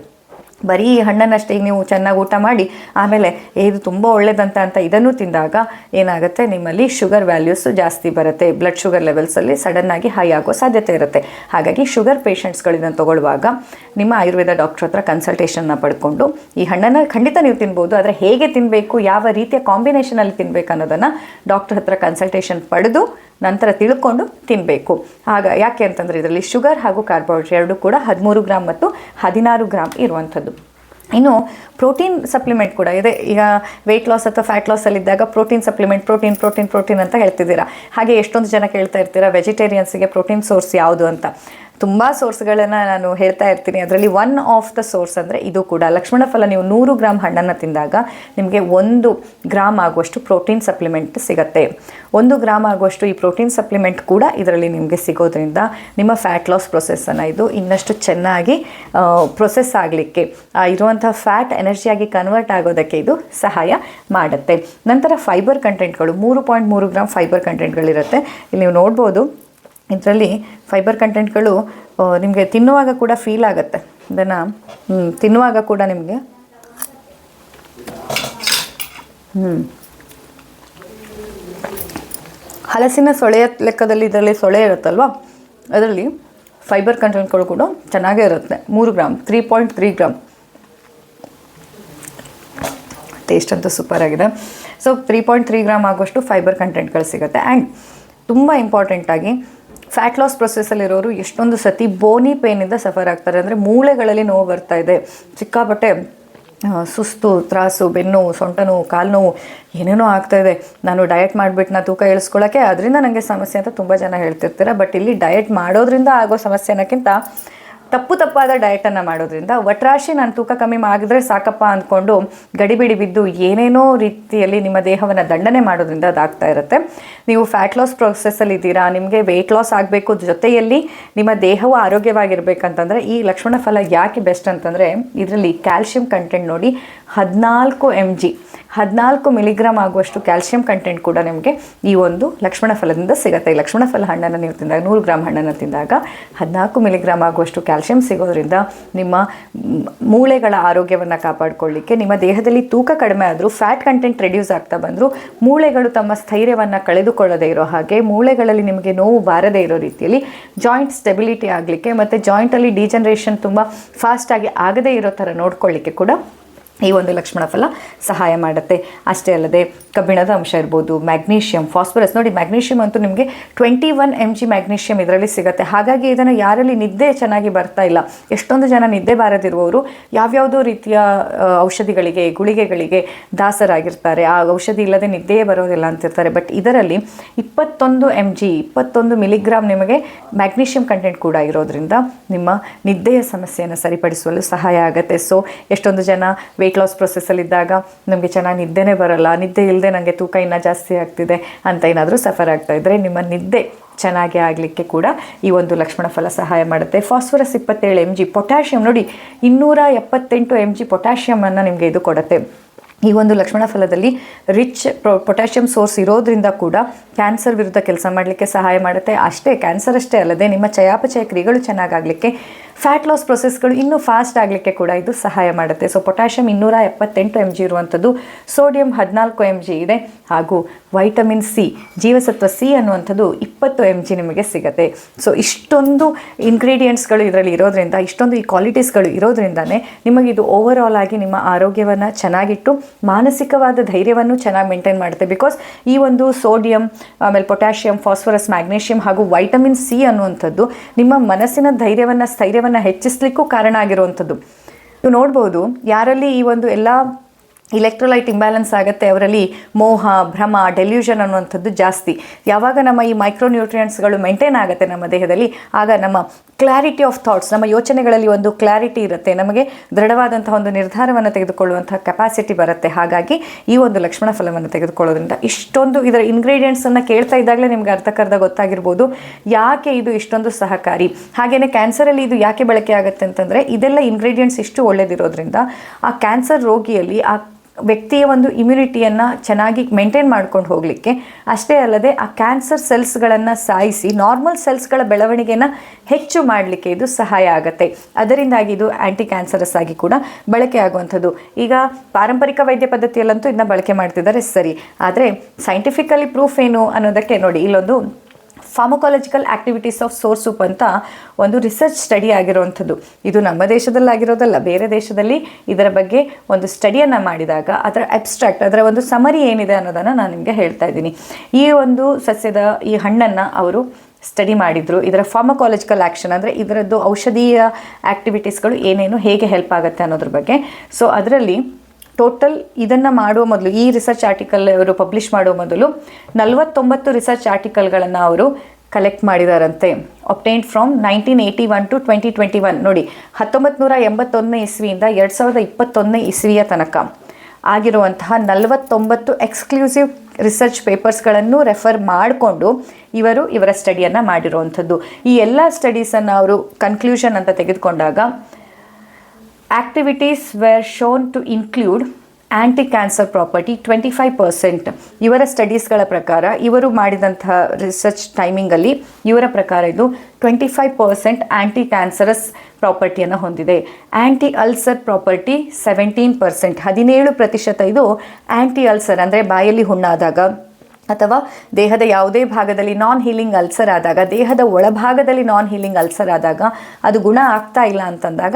ಬರೀ ಈ ಹಣ್ಣನ್ನಷ್ಟೇ ನೀವು ಚೆನ್ನಾಗಿ ಊಟ ಮಾಡಿ, ಆಮೇಲೆ ಇದು ತುಂಬ ಒಳ್ಳೇದಂತ ಅಂತ ಇದನ್ನು ತಿಂದಾಗ ಏನಾಗುತ್ತೆ? ನಿಮ್ಮಲ್ಲಿ ಶುಗರ್ ವ್ಯಾಲ್ಯೂಸ್ ಜಾಸ್ತಿ ಬರುತ್ತೆ. ಬ್ಲಡ್ ಶುಗರ್ ಲೆವೆಲ್ಸಲ್ಲಿ ಸಡನ್ನಾಗಿ ಹೈ ಆಗೋ ಸಾಧ್ಯತೆ ಇರುತ್ತೆ. ಹಾಗಾಗಿ ಶುಗರ್ ಪೇಷಂಟ್ಸ್ಗಳು ತಗೊಳ್ಳುವಾಗ ನಿಮ್ಮ ಆಯುರ್ವೇದ ಡಾಕ್ಟ್ರ್ ಹತ್ರ ಕನ್ಸಲ್ಟೇಷನ್ನ ಪಡ್ಕೊಂಡು, ಈ ಹಣ್ಣನ್ನು ಖಂಡಿತ ನೀವು ತಿನ್ಬೋದು, ಆದರೆ ಹೇಗೆ ತಿನ್ನಬೇಕು ಯಾವ ರೀತಿಯ ಕಾಂಬಿನೇಷನಲ್ಲಿ ತಿನ್ಬೇಕು ಅನ್ನೋದನ್ನು ಡಾಕ್ಟ್ರ್ ಹತ್ರ ಕನ್ಸಲ್ಟೇಷನ್ ಪಡೆದು ನಂತರ ತಿಳ್ಕೊಂಡು ತಿನ್ನಬೇಕು ಆಗ ಯಾಕೆ ಅಂತಂದರೆ ಇದರಲ್ಲಿ ಶುಗರ್ ಹಾಗೂ ಕಾರ್ಬೋಹೈಡ್ರೇಟ್ ಎರಡು ಕೂಡ ಹದಿಮೂರು ಗ್ರಾಮ್ ಮತ್ತು ಹದಿನಾರು ಗ್ರಾಮ್ ಇರುವಂಥದ್ದು. ಇನ್ನು ಪ್ರೋಟೀನ್ ಸಪ್ಲಿಮೆಂಟ್ ಕೂಡ, ಇದೆ. ಈಗ ವೆಯ್ಟ್ ಲಾಸ್ ಅಥವಾ fat ಲಾಸಲ್ಲಿದ್ದಾಗ protein supplement, protein protein protein ಅಂತ ಹೇಳ್ತಿದ್ದೀರಾ. ಹಾಗೆ ಎಷ್ಟೊಂದು ಜನ ಕೇಳ್ತಾ ಇರ್ತೀರಾ ವೆಜಿಟೇರಿಯನ್ಸ್ಗೆ ಪ್ರೋಟೀನ್ ಸೋರ್ಸ್ ಯಾವುದು ಅಂತ. ತುಂಬ ಸೋರ್ಸ್ಗಳನ್ನು ನಾನು ಹೇಳ್ತಾ ಇರ್ತೀನಿ. ಅದರಲ್ಲಿ ಒನ್ ಆಫ್ ದ ಸೋರ್ಸ್ ಅಂದರೆ ಇದು ಕೂಡ. ಲಕ್ಷ್ಮಣ ಫಲ, ನೀವು ನೂರು ಗ್ರಾಮ್ ಹಣ್ಣನ್ನು ತಿಂದಾಗ ನಿಮಗೆ ಒಂದು ಗ್ರಾಮ್ ಆಗುವಷ್ಟು ಪ್ರೋಟೀನ್ ಸಪ್ಲಿಮೆಂಟ್ ಸಿಗುತ್ತೆ. ಒಂದು ಗ್ರಾಮ್ ಆಗುವಷ್ಟು ಈ ಪ್ರೋಟೀನ್ ಸಪ್ಲಿಮೆಂಟ್ ಕೂಡ ಇದರಲ್ಲಿ ನಿಮಗೆ ಸಿಗೋದ್ರಿಂದ ನಿಮ್ಮ ಫ್ಯಾಟ್ ಲಾಸ್ ಪ್ರೊಸೆಸ್ಸನ್ನು ಇದು ಇನ್ನಷ್ಟು ಚೆನ್ನಾಗಿ ಪ್ರೊಸೆಸ್ ಆಗಲಿಕ್ಕೆ ಇರುವಂಥ ಫ್ಯಾಟ್ ಎನರ್ಜಿಯಾಗಿ ಕನ್ವರ್ಟ್ ಆಗೋದಕ್ಕೆ ಇದು ಸಹಾಯ ಮಾಡುತ್ತೆ. ನಂತರ ಫೈಬರ್ ಕಂಟೆಂಟ್ಗಳು ಮೂರು ಪಾಯಿಂಟ್ ಮೂರು ಗ್ರಾಮ್ ಫೈಬರ್ ಕಂಟೆಂಟ್ಗಳಿರುತ್ತೆ ಇಲ್ಲಿ ನೀವು ನೋಡ್ಬೋದು ಇದರಲ್ಲಿ ಫೈಬರ್ ಕಂಟೆಂಟ್ಗಳು ನಿಮಗೆ ತಿನ್ನುವಾಗ ಕೂಡ ಫೀಲ್ ಆಗುತ್ತೆ. ಇದನ್ನು ತಿನ್ನುವಾಗ ಕೂಡ ನಿಮಗೆ ಹ್ಞೂ ಹಲಸಿನ ಸೊಳೆಯ ಲೆಕ್ಕದಲ್ಲಿ ಇದರಲ್ಲಿ ಸೊಳೆ ಇರುತ್ತಲ್ವ? ಅದರಲ್ಲಿ ಫೈಬರ್ ಕಂಟೆಂಟ್ಗಳು ಕೂಡ ಚೆನ್ನಾಗೇ ಇರುತ್ತೆ. ಮೂರು gram three point three gram. Taste ಅಂತೂ ಸೂಪರ್ ಆಗಿದೆ. So three point three gram ಆಗುವಷ್ಟು ಫೈಬರ್ ಕಂಟೆಂಟ್ಗಳು ಸಿಗುತ್ತೆ. ಆ್ಯಂಡ್ ತುಂಬ ಇಂಪಾರ್ಟೆಂಟಾಗಿ ಫ್ಯಾಟ್ ಲಾಸ್ ಪ್ರೊಸೆಸ್ಸಲ್ಲಿರೋರು ಎಷ್ಟೊಂದು ಸತಿ ಬೋನಿ ಪೇನಿಂದ ಸಫರ್ ಆಗ್ತಾರೆ. ಅಂದರೆ ಮೂಳೆಗಳಲ್ಲಿ ನೋವು ಬರ್ತಾ ಇದೆ. ಸಿಕ್ಕಾಪಟ್ಟೆ ಸುಸ್ತು, ತ್ರಾಸು, ಬೆನ್ನು, ಸೊಂಟ ನೋವು, ಕಾಲು ನೋವು ಏನೇನೋ ಆಗ್ತಾ ಇದೆ. ನಾನು ಡಯಟ್ ಮಾಡಿಬಿಟ್ಟು ನಾನು ತೂಕ ಇಳಿಸ್ಕೊಳ್ಳೋಕ್ಕೆ ಅದರಿಂದ ನನಗೆ ಸಮಸ್ಯೆ ಅಂತ ತುಂಬ ಜನ ಹೇಳ್ತಿರ್ತಾರೆ. ಬಟ್ ಇಲ್ಲಿ ಡಯಟ್ ಮಾಡೋದ್ರಿಂದ ಆಗೋ ಸಮಸ್ಯೆ ಅನ್ನೋಕ್ಕಿಂತ ತಪ್ಪು ತಪ್ಪಾದ ಡಯಟನ್ನು ಮಾಡೋದ್ರಿಂದ ಒಟ್ರಾಶಿ ನಾನು ತೂಕ ಕಮ್ಮಿ ಮಾಡಿದ್ರೆ ಸಾಕಪ್ಪ ಅಂದ್ಕೊಂಡು ಗಡಿಬಿಡಿ ಬಿದ್ದು ಏನೇನೋ ರೀತಿಯಲ್ಲಿ ನಿಮ್ಮ ದೇಹವನ್ನು ದಂಡನೆ ಮಾಡೋದ್ರಿಂದ ಅದಾಗ್ತಾ ಇರುತ್ತೆ. ನೀವು ಫ್ಯಾಟ್ ಲಾಸ್ ಪ್ರೊಸೆಸ್ಸಲ್ಲಿ ಇದ್ದೀರಾ, ನಿಮಗೆ ವೆಯ್ಟ್ ಲಾಸ್ ಆಗಬೇಕು ಜೊತೆಯಲ್ಲಿ ನಿಮ್ಮ ದೇಹವು ಆರೋಗ್ಯವಾಗಿರಬೇಕಂತಂದರೆ ಈ ಲಕ್ಷ್ಮಣ ಫಲ ಯಾಕೆ ಬೆಸ್ಟ್ ಅಂತಂದರೆ ಇದರಲ್ಲಿ ಕ್ಯಾಲ್ಶಿಯಂ ಕಂಟೆಂಟ್ ನೋಡಿ ಹದಿನಾಲ್ಕು ಎಂ ಜಿ ಹದಿನಾಲ್ಕು ಮಿಲಿಗ್ರಾಮ್ ಆಗುವಷ್ಟು ಕ್ಯಾಲ್ಸಿಯಂ ಕಂಟೆಂಟ್ ಕೂಡ ನಿಮಗೆ ಈ ಒಂದು ಲಕ್ಷ್ಮಣ ಫಲದಿಂದ ಸಿಗುತ್ತೆ. ಈ ಲಕ್ಷ್ಮಣ ಫಲ ಹಣ್ಣನ್ನು ನೀವು ತಿಂದಾಗ, ನೂರು ಗ್ರಾಮ್ ಹಣ್ಣನ್ನು ತಿಂದಾಗ ಹದಿನಾಲ್ಕು ಮಿಲಿಗ್ರಾಮ್ ಆಗುವಷ್ಟು ಕ್ಯಾಲ್ಸಿಯಂ ಸಿಗೋದ್ರಿಂದ ನಿಮ್ಮ ಮೂಳೆಗಳ ಆರೋಗ್ಯವನ್ನು ಕಾಪಾಡಿಕೊಳ್ಳಿಕ್ಕೆ, ನಿಮ್ಮ ದೇಹದಲ್ಲಿ ತೂಕ ಕಡಿಮೆ ಆದರೂ ಫ್ಯಾಟ್ ಕಂಟೆಂಟ್ ರೆಡ್ಯೂಸ್ ಆಗ್ತಾ ಬಂದರೂ, ಮೂಳೆಗಳು ತಮ್ಮ ಸ್ಥೈರ್ಯವನ್ನು ಕಳೆದುಕೊಳ್ಳದೇ ಇರೋ ಹಾಗೆ, ಮೂಳೆಗಳಲ್ಲಿ ನಿಮಗೆ ನೋವು ಬಾರದೇ ಇರೋ ರೀತಿಯಲ್ಲಿ ಜಾಯಿಂಟ್ ಸ್ಟೆಬಿಲಿಟಿ ಆಗಲಿಕ್ಕೆ ಮತ್ತು ಜಾಯಿಂಟಲ್ಲಿ ಡಿಜನರೇಷನ್ ತುಂಬ ಫಾಸ್ಟಾಗಿ ಆಗದೇ ಇರೋ ಥರ ನೋಡ್ಕೊಳ್ಳಿಕ್ಕೆ ಕೂಡ ಈ ಒಂದು ಲಕ್ಷ್ಮಣ ಫಲ ಸಹಾಯ ಮಾಡುತ್ತೆ. ಅಷ್ಟೇ ಅಲ್ಲದೆ ಕಬ್ಬಿಣದ ಅಂಶ ಇರ್ಬೋದು ಮ್ಯಾಗ್ನೀಷಿಯಂ ಫಾಸ್ಫರಸ್ ನೋಡಿ ಮ್ಯಾಗ್ನೀಷಿಯಂ ಅಂತೂ ನಿಮಗೆ twenty one M G magnesium ಇದರಲ್ಲಿ ಸಿಗುತ್ತೆ. ಹಾಗಾಗಿ ಇದನ್ನು ಯಾರಲ್ಲಿ ನಿದ್ದೆ ಚೆನ್ನಾಗಿ ಬರ್ತಾ ಇಲ್ಲ, ಎಷ್ಟೊಂದು ಜನ ನಿದ್ದೆ ಬಾರದಿರುವವರು ಯಾವ್ಯಾವುದೋ ರೀತಿಯ ಔಷಧಿಗಳಿಗೆ, ಗುಳಿಗೆಗಳಿಗೆ ದಾಸರಾಗಿರ್ತಾರೆ. ಆ ಔಷಧಿ ಇಲ್ಲದೆ ನಿದ್ದೆಯೇ ಬರೋದಿಲ್ಲ ಅಂತಿರ್ತಾರೆ. ಬಟ್ ಇದರಲ್ಲಿ ಇಪ್ಪತ್ತೊಂದು ಎಂ ಜಿ ಇಪ್ಪತ್ತೊಂದು ಮಿಲಿಗ್ರಾಮ್ ನಿಮಗೆ ಮ್ಯಾಗ್ನೀಷಿಯಂ ಕಂಟೆಂಟ್ ಕೂಡ ಇರೋದ್ರಿಂದ ನಿಮ್ಮ ನಿದ್ದೆಯ ಸಮಸ್ಯೆಯನ್ನು ಸರಿಪಡಿಸಲು ಸಹಾಯ ಆಗುತ್ತೆ. ಸೊ ಎಷ್ಟೊಂದು ಜನ ವೆಯ್ಟ್ ಲಾಸ್ ಪ್ರೊಸೆಸ್ಸಲ್ಲಿದ್ದಾಗ ನಮಗೆ ಚೆನ್ನಾಗಿ ನಿದ್ದೆನೇ ಬರಲ್ಲ, ನಿದ್ದೆ ಇಲ್ಲದೆ ನನಗೆ ತೂಕ ಇನ್ನೂ ಜಾಸ್ತಿ ಆಗ್ತಿದೆ ಅಂತ ಏನಾದರೂ ಸಫರ್ ಆಗ್ತಾ ಇದ್ದರೆ ನಿಮ್ಮ ನಿದ್ದೆ ಚೆನ್ನಾಗಿ ಆಗಲಿಕ್ಕೆ ಕೂಡ ಈ ಒಂದು ಲಕ್ಷ್ಮಣ ಫಲ ಸಹಾಯ ಮಾಡುತ್ತೆ. ಫಾಸ್ಫರಸ್ ಇಪ್ಪತ್ತೇಳು ಎಂ ಜಿ ಪೊಟ್ಯಾಷಿಯಂ ನೋಡಿ, ಇನ್ನೂರ ಎಪ್ಪತ್ತೆಂಟು ಎಂ ಜಿ ಪೊಟ್ಯಾಷಿಯಮನ್ನು ನಿಮಗೆ ಇದು ಕೊಡುತ್ತೆ. ಈ ಒಂದು ಲಕ್ಷ್ಮಣ ಫಲದಲ್ಲಿ ರಿಚ್ ಪೊಟ್ಯಾಷಿಯಂ ಸೋರ್ಸ್ ಇರೋದ್ರಿಂದ ಕೂಡ ಕ್ಯಾನ್ಸರ್ ವಿರುದ್ಧ ಕೆಲಸ ಮಾಡಲಿಕ್ಕೆ ಸಹಾಯ ಮಾಡುತ್ತೆ. ಅಷ್ಟೇ ಕ್ಯಾನ್ಸರ್ ಅಷ್ಟೇ ಅಲ್ಲದೆ ನಿಮ್ಮ ಚಯಾಪಚಯ ಕ್ರಿಯೆಗಳು ಚೆನ್ನಾಗಾಗಲಿಕ್ಕೆ ಫ್ಯಾಟ್ ಲಾಸ್ ಪ್ರೊಸೆಸ್ಗಳು ಇನ್ನೂ ಫಾಸ್ಟ್ ಆಗಲಿಕ್ಕೆ ಕೂಡ ಇದು ಸಹಾಯ ಮಾಡುತ್ತೆ. ಸೊ ಪೊಟ್ಯಾಷಿಯಂ ಇನ್ನೂರ ಎಪ್ಪತ್ತೆಂಟು ಎಂ ಜಿ ಇರುವಂಥದ್ದು ಸೋಡಿಯಂ ಹದಿನಾಲ್ಕು ಎಂ ಜಿ ಇದೆ. ಹಾಗೂ ವೈಟಮಿನ್ ಸಿ ಜೀವಸತ್ವ ಸಿ ಅನ್ನುವಂಥದ್ದು ಇಪ್ಪತ್ತು ಎಂ ಜಿ ನಿಮಗೆ ಸಿಗುತ್ತೆ. ಸೊ ಇಷ್ಟೊಂದು ಇಂಗ್ರೀಡಿಯೆಂಟ್ಸ್ಗಳು ಇದರಲ್ಲಿ ಇರೋದ್ರಿಂದ, ಇಷ್ಟೊಂದು ಈ ಕ್ವಾಲಿಟೀಸ್ಗಳು ಇರೋದ್ರಿಂದನೇ ನಿಮಗಿದು ಓವರ್ ಆಲ್ ಆಗಿ ನಿಮ್ಮ ಆರೋಗ್ಯವನ್ನು ಚೆನ್ನಾಗಿಟ್ಟು, ಮಾನಸಿಕವಾದ ಧೈರ್ಯವನ್ನು ಚೆನ್ನಾಗಿ ಮೇಂಟೈನ್ ಮಾಡುತ್ತೆ. ಬಿಕಾಸ್ ಈ ಒಂದು ಸೋಡಿಯಂ ಆಮೇಲೆ ಪೊಟ್ಯಾಷಿಯಂ ಫಾಸ್ಫರಸ್ ಮ್ಯಾಗ್ನೀಷಿಯಂ ಹಾಗೂ ವೈಟಮಿನ್ ಸಿ ಅನ್ನುವಂಥದ್ದು ನಿಮ್ಮ ಮನಸ್ಸಿನ ಧೈರ್ಯವನ್ನು, ಸ್ಥೈರ್ಯವನ್ನು ಹೆಚ್ಚಿಸಲಿಕ್ಕೂ ಕಾರಣ ಆಗಿರುವಂಥದ್ದು. ನೀವು ನೋಡ್ಬೋದು, ಯಾರಲ್ಲಿ ಈ ಒಂದು ಎಲ್ಲ ಇಲೆಕ್ಟ್ರೋಲೈಟ್ ಇಂಬ್ಯಾಲೆನ್ಸ್ ಆಗುತ್ತೆ, ಅವರಲ್ಲಿ ಮೋಹ, ಭ್ರಮ ಡೆಲ್ಯೂಷನ್ ಅನ್ನುವಂಥದ್ದು ಜಾಸ್ತಿ. ಯಾವಾಗ ನಮ್ಮ ಈ ಮೈಕ್ರೋನ್ಯೂಟ್ರಿಯೆಂಟ್ಸ್ಗಳು ಮೇಂಟೈನ್ ಆಗುತ್ತೆ ನಮ್ಮ ದೇಹದಲ್ಲಿ, ಆಗ ನಮ್ಮ ಕ್ಲಾರಿಟಿ ಆಫ್ ಥಾಟ್ಸ್ ನಮ್ಮ ಯೋಚನೆಗಳಲ್ಲಿ ಒಂದು ಕ್ಲಾರಿಟಿ ಇರುತ್ತೆ. ನಮಗೆ ದೃಢವಾದಂತಹ ಒಂದು ನಿರ್ಧಾರವನ್ನು ತೆಗೆದುಕೊಳ್ಳುವಂತಹ ಕೆಪಾಸಿಟಿ ಬರುತ್ತೆ. ಹಾಗಾಗಿ ಈ ಒಂದು ಲಕ್ಷ್ಮಣ ಫಲವನ್ನು ತೆಗೆದುಕೊಳ್ಳೋದ್ರಿಂದ ಇಷ್ಟೊಂದು ಇದರ ಇಂಗ್ರೀಡಿಯೆಂಟ್ಸನ್ನು ಕೇಳ್ತಾ ಇದ್ದಾಗಲೇ ನಿಮ್ಗೆ ಅರ್ಥಕರ್ಧ ಗೊತ್ತಾಗಿರ್ಬೋದು ಯಾಕೆ ಇದು ಇಷ್ಟೊಂದು ಸಹಕಾರಿ? ಹಾಗೆಯೇ ಕ್ಯಾನ್ಸರಲ್ಲಿ ಇದು ಯಾಕೆ ಬಳಕೆ ಆಗುತ್ತೆ ಅಂತಂದರೆ ಇದೆಲ್ಲ ಇಂಗ್ರೀಡಿಯೆಂಟ್ಸ್ ಇಷ್ಟು ಒಳ್ಳೆದಿರೋದ್ರಿಂದ ಆ ಕ್ಯಾನ್ಸರ್ ರೋಗಿಯಲ್ಲಿ ಆ ವ್ಯಕ್ತಿಯ ಒಂದು ಇಮ್ಯುನಿಟಿಯನ್ನು ಚೆನ್ನಾಗಿ ಮೇಂಟೈನ್ ಮಾಡ್ಕೊಂಡು ಹೋಗಲಿಕ್ಕೆ, ಅಷ್ಟೇ ಅಲ್ಲದೆ ಆ ಕ್ಯಾನ್ಸರ್ ಸೆಲ್ಸ್ಗಳನ್ನು ಸಾಯಿಸಿ ನಾರ್ಮಲ್ ಸೆಲ್ಸ್ಗಳ ಬೆಳವಣಿಗೆಯನ್ನು ಹೆಚ್ಚು ಮಾಡಲಿಕ್ಕೆ ಇದು ಸಹಾಯ ಆಗುತ್ತೆ. ಅದರಿಂದಾಗಿ ಇದು ಆ್ಯಂಟಿ ಕ್ಯಾನ್ಸರಸ್ ಆಗಿ ಕೂಡ ಬಳಕೆ ಆಗುವಂಥದ್ದು. ಈಗ ಪಾರಂಪರಿಕ ವೈದ್ಯ ಪದ್ಧತಿಯಲ್ಲಂತೂ ಇದನ್ನ ಬಳಕೆ ಮಾಡ್ತಿದ್ದಾರೆ ಸರಿ. ಆದರೆ ಸೈಂಟಿಫಿಕಲಿ ಪ್ರೂಫ್ ಏನು ಅನ್ನೋದಕ್ಕೆ ನೋಡಿ, ಇಲ್ಲೊಂದು pharmacological activities of soursop ಅಂತ ಒಂದು ರಿಸರ್ಚ್ ಸ್ಟಡಿ ಆಗಿರುವಂಥದ್ದು. ಇದು ನಮ್ಮ ದೇಶದಲ್ಲಾಗಿರೋದಲ್ಲ, ಬೇರೆ ದೇಶದಲ್ಲಿ ಇದರ ಬಗ್ಗೆ ಒಂದು ಸ್ಟಡಿಯನ್ನು ಮಾಡಿದಾಗ, ಅದರ ಅಬ್ಸ್ಟ್ರಾಕ್ಟ್ ಅದರ ಒಂದು ಸಮರಿ ಏನಿದೆ ಅನ್ನೋದನ್ನು ನಾನು ನಿಮಗೆ ಹೇಳ್ತಾ ಇದ್ದೀನಿ. ಈ ಒಂದು ಸಸ್ಯದ, ಈ ಹಣ್ಣನ್ನು ಅವರು ಸ್ಟಡಿ ಮಾಡಿದರು. ಇದರ ಫಾರ್ಮಕಾಲಜಿಕಲ್ ಆ್ಯಕ್ಷನ್ ಅಂದರೆ ಇದರದ್ದು ಔಷಧೀಯ ಆ್ಯಕ್ಟಿವಿಟೀಸ್ಗಳು ಏನೇನು, ಹೇಗೆ ಹೆಲ್ಪ್ ಆಗುತ್ತೆ ಅನ್ನೋದ್ರ ಬಗ್ಗೆ. ಸೊ ಅದರಲ್ಲಿ ಟೋಟಲ್ ಇದನ್ನು ಮಾಡುವ ಮೊದಲು, ಈ ರಿಸರ್ಚ್ ಆರ್ಟಿಕಲ್ ಅವರು ಪಬ್ಲಿಷ್ ಮಾಡುವ ಮೊದಲು ನಲವತ್ತೊಂಬತ್ತು ರಿಸರ್ಚ್ ಆರ್ಟಿಕಲ್ಗಳನ್ನು ಅವರು collect ಮಾಡಿದಾರಂತೆ. Obtained from nineteen eighty one to twenty twenty one ನೋಡಿ ಹತ್ತೊಂಬತ್ತು ನೂರ ಎಂಬತ್ತೊಂದನೇ ಇಸ್ವಿಯಿಂದ ಎರಡು ಸಾವಿರದ ಇಪ್ಪತ್ತೊಂದನೇ ಇಸ್ವಿಯ ತನಕ ಆಗಿರುವಂತಹ ನಲವತ್ತೊಂಬತ್ತು ಎಕ್ಸ್ಕ್ಲೂಸಿವ್ ರಿಸರ್ಚ್ ಪೇಪರ್ಸ್ಗಳನ್ನು ರೆಫರ್ ಮಾಡಿಕೊಂಡು ಇವರು ಇವರ ಸ್ಟಡಿಯನ್ನು ಮಾಡಿರುವಂಥದ್ದು. ಈ ಎಲ್ಲ ಸ್ಟಡೀಸನ್ನು ಅವರು ಕನ್ಕ್ಲೂಷನ್ ಅಂತ ತೆಗೆದುಕೊಂಡಾಗ activities were shown to include anti cancer property twenty five percent ಇವರ ಸ್ಟಡೀಸ್ಗಳ ಪ್ರಕಾರ, ಇವರು ಮಾಡಿದಂತಹ ರಿಸರ್ಚ್ ಟೈಮಿಂಗಲ್ಲಿ ಇವರ ಪ್ರಕಾರ ಇದು twenty five percent anti cancerous ಪ್ರಾಪರ್ಟಿಯನ್ನು ಹೊಂದಿದೆ. Anti ulcer property seventeen percent ಹದಿನೇಳು ಪ್ರತಿಶತ ಇದು ಆ್ಯಂಟಿ ಅಲ್ಸರ್ ಅಂದರೆ ಬಾಯಲ್ಲಿ ಹುಣ್ಣಾದಾಗ. ಅಥವಾ ದೇಹದ ಯಾವುದೇ ಭಾಗದಲ್ಲಿ ನಾನ್ ಹೀಲಿಂಗ್ ಅಲ್ಸರ್ ಆದಾಗ, ದೇಹದ ಒಳಭಾಗದಲ್ಲಿ ನಾನ್ ಹೀಲಿಂಗ್ ಅಲ್ಸರ್ ಆದಾಗ ಅದು ಗುಣ ಆಗ್ತಾ ಇಲ್ಲ ಅಂತಂದಾಗ,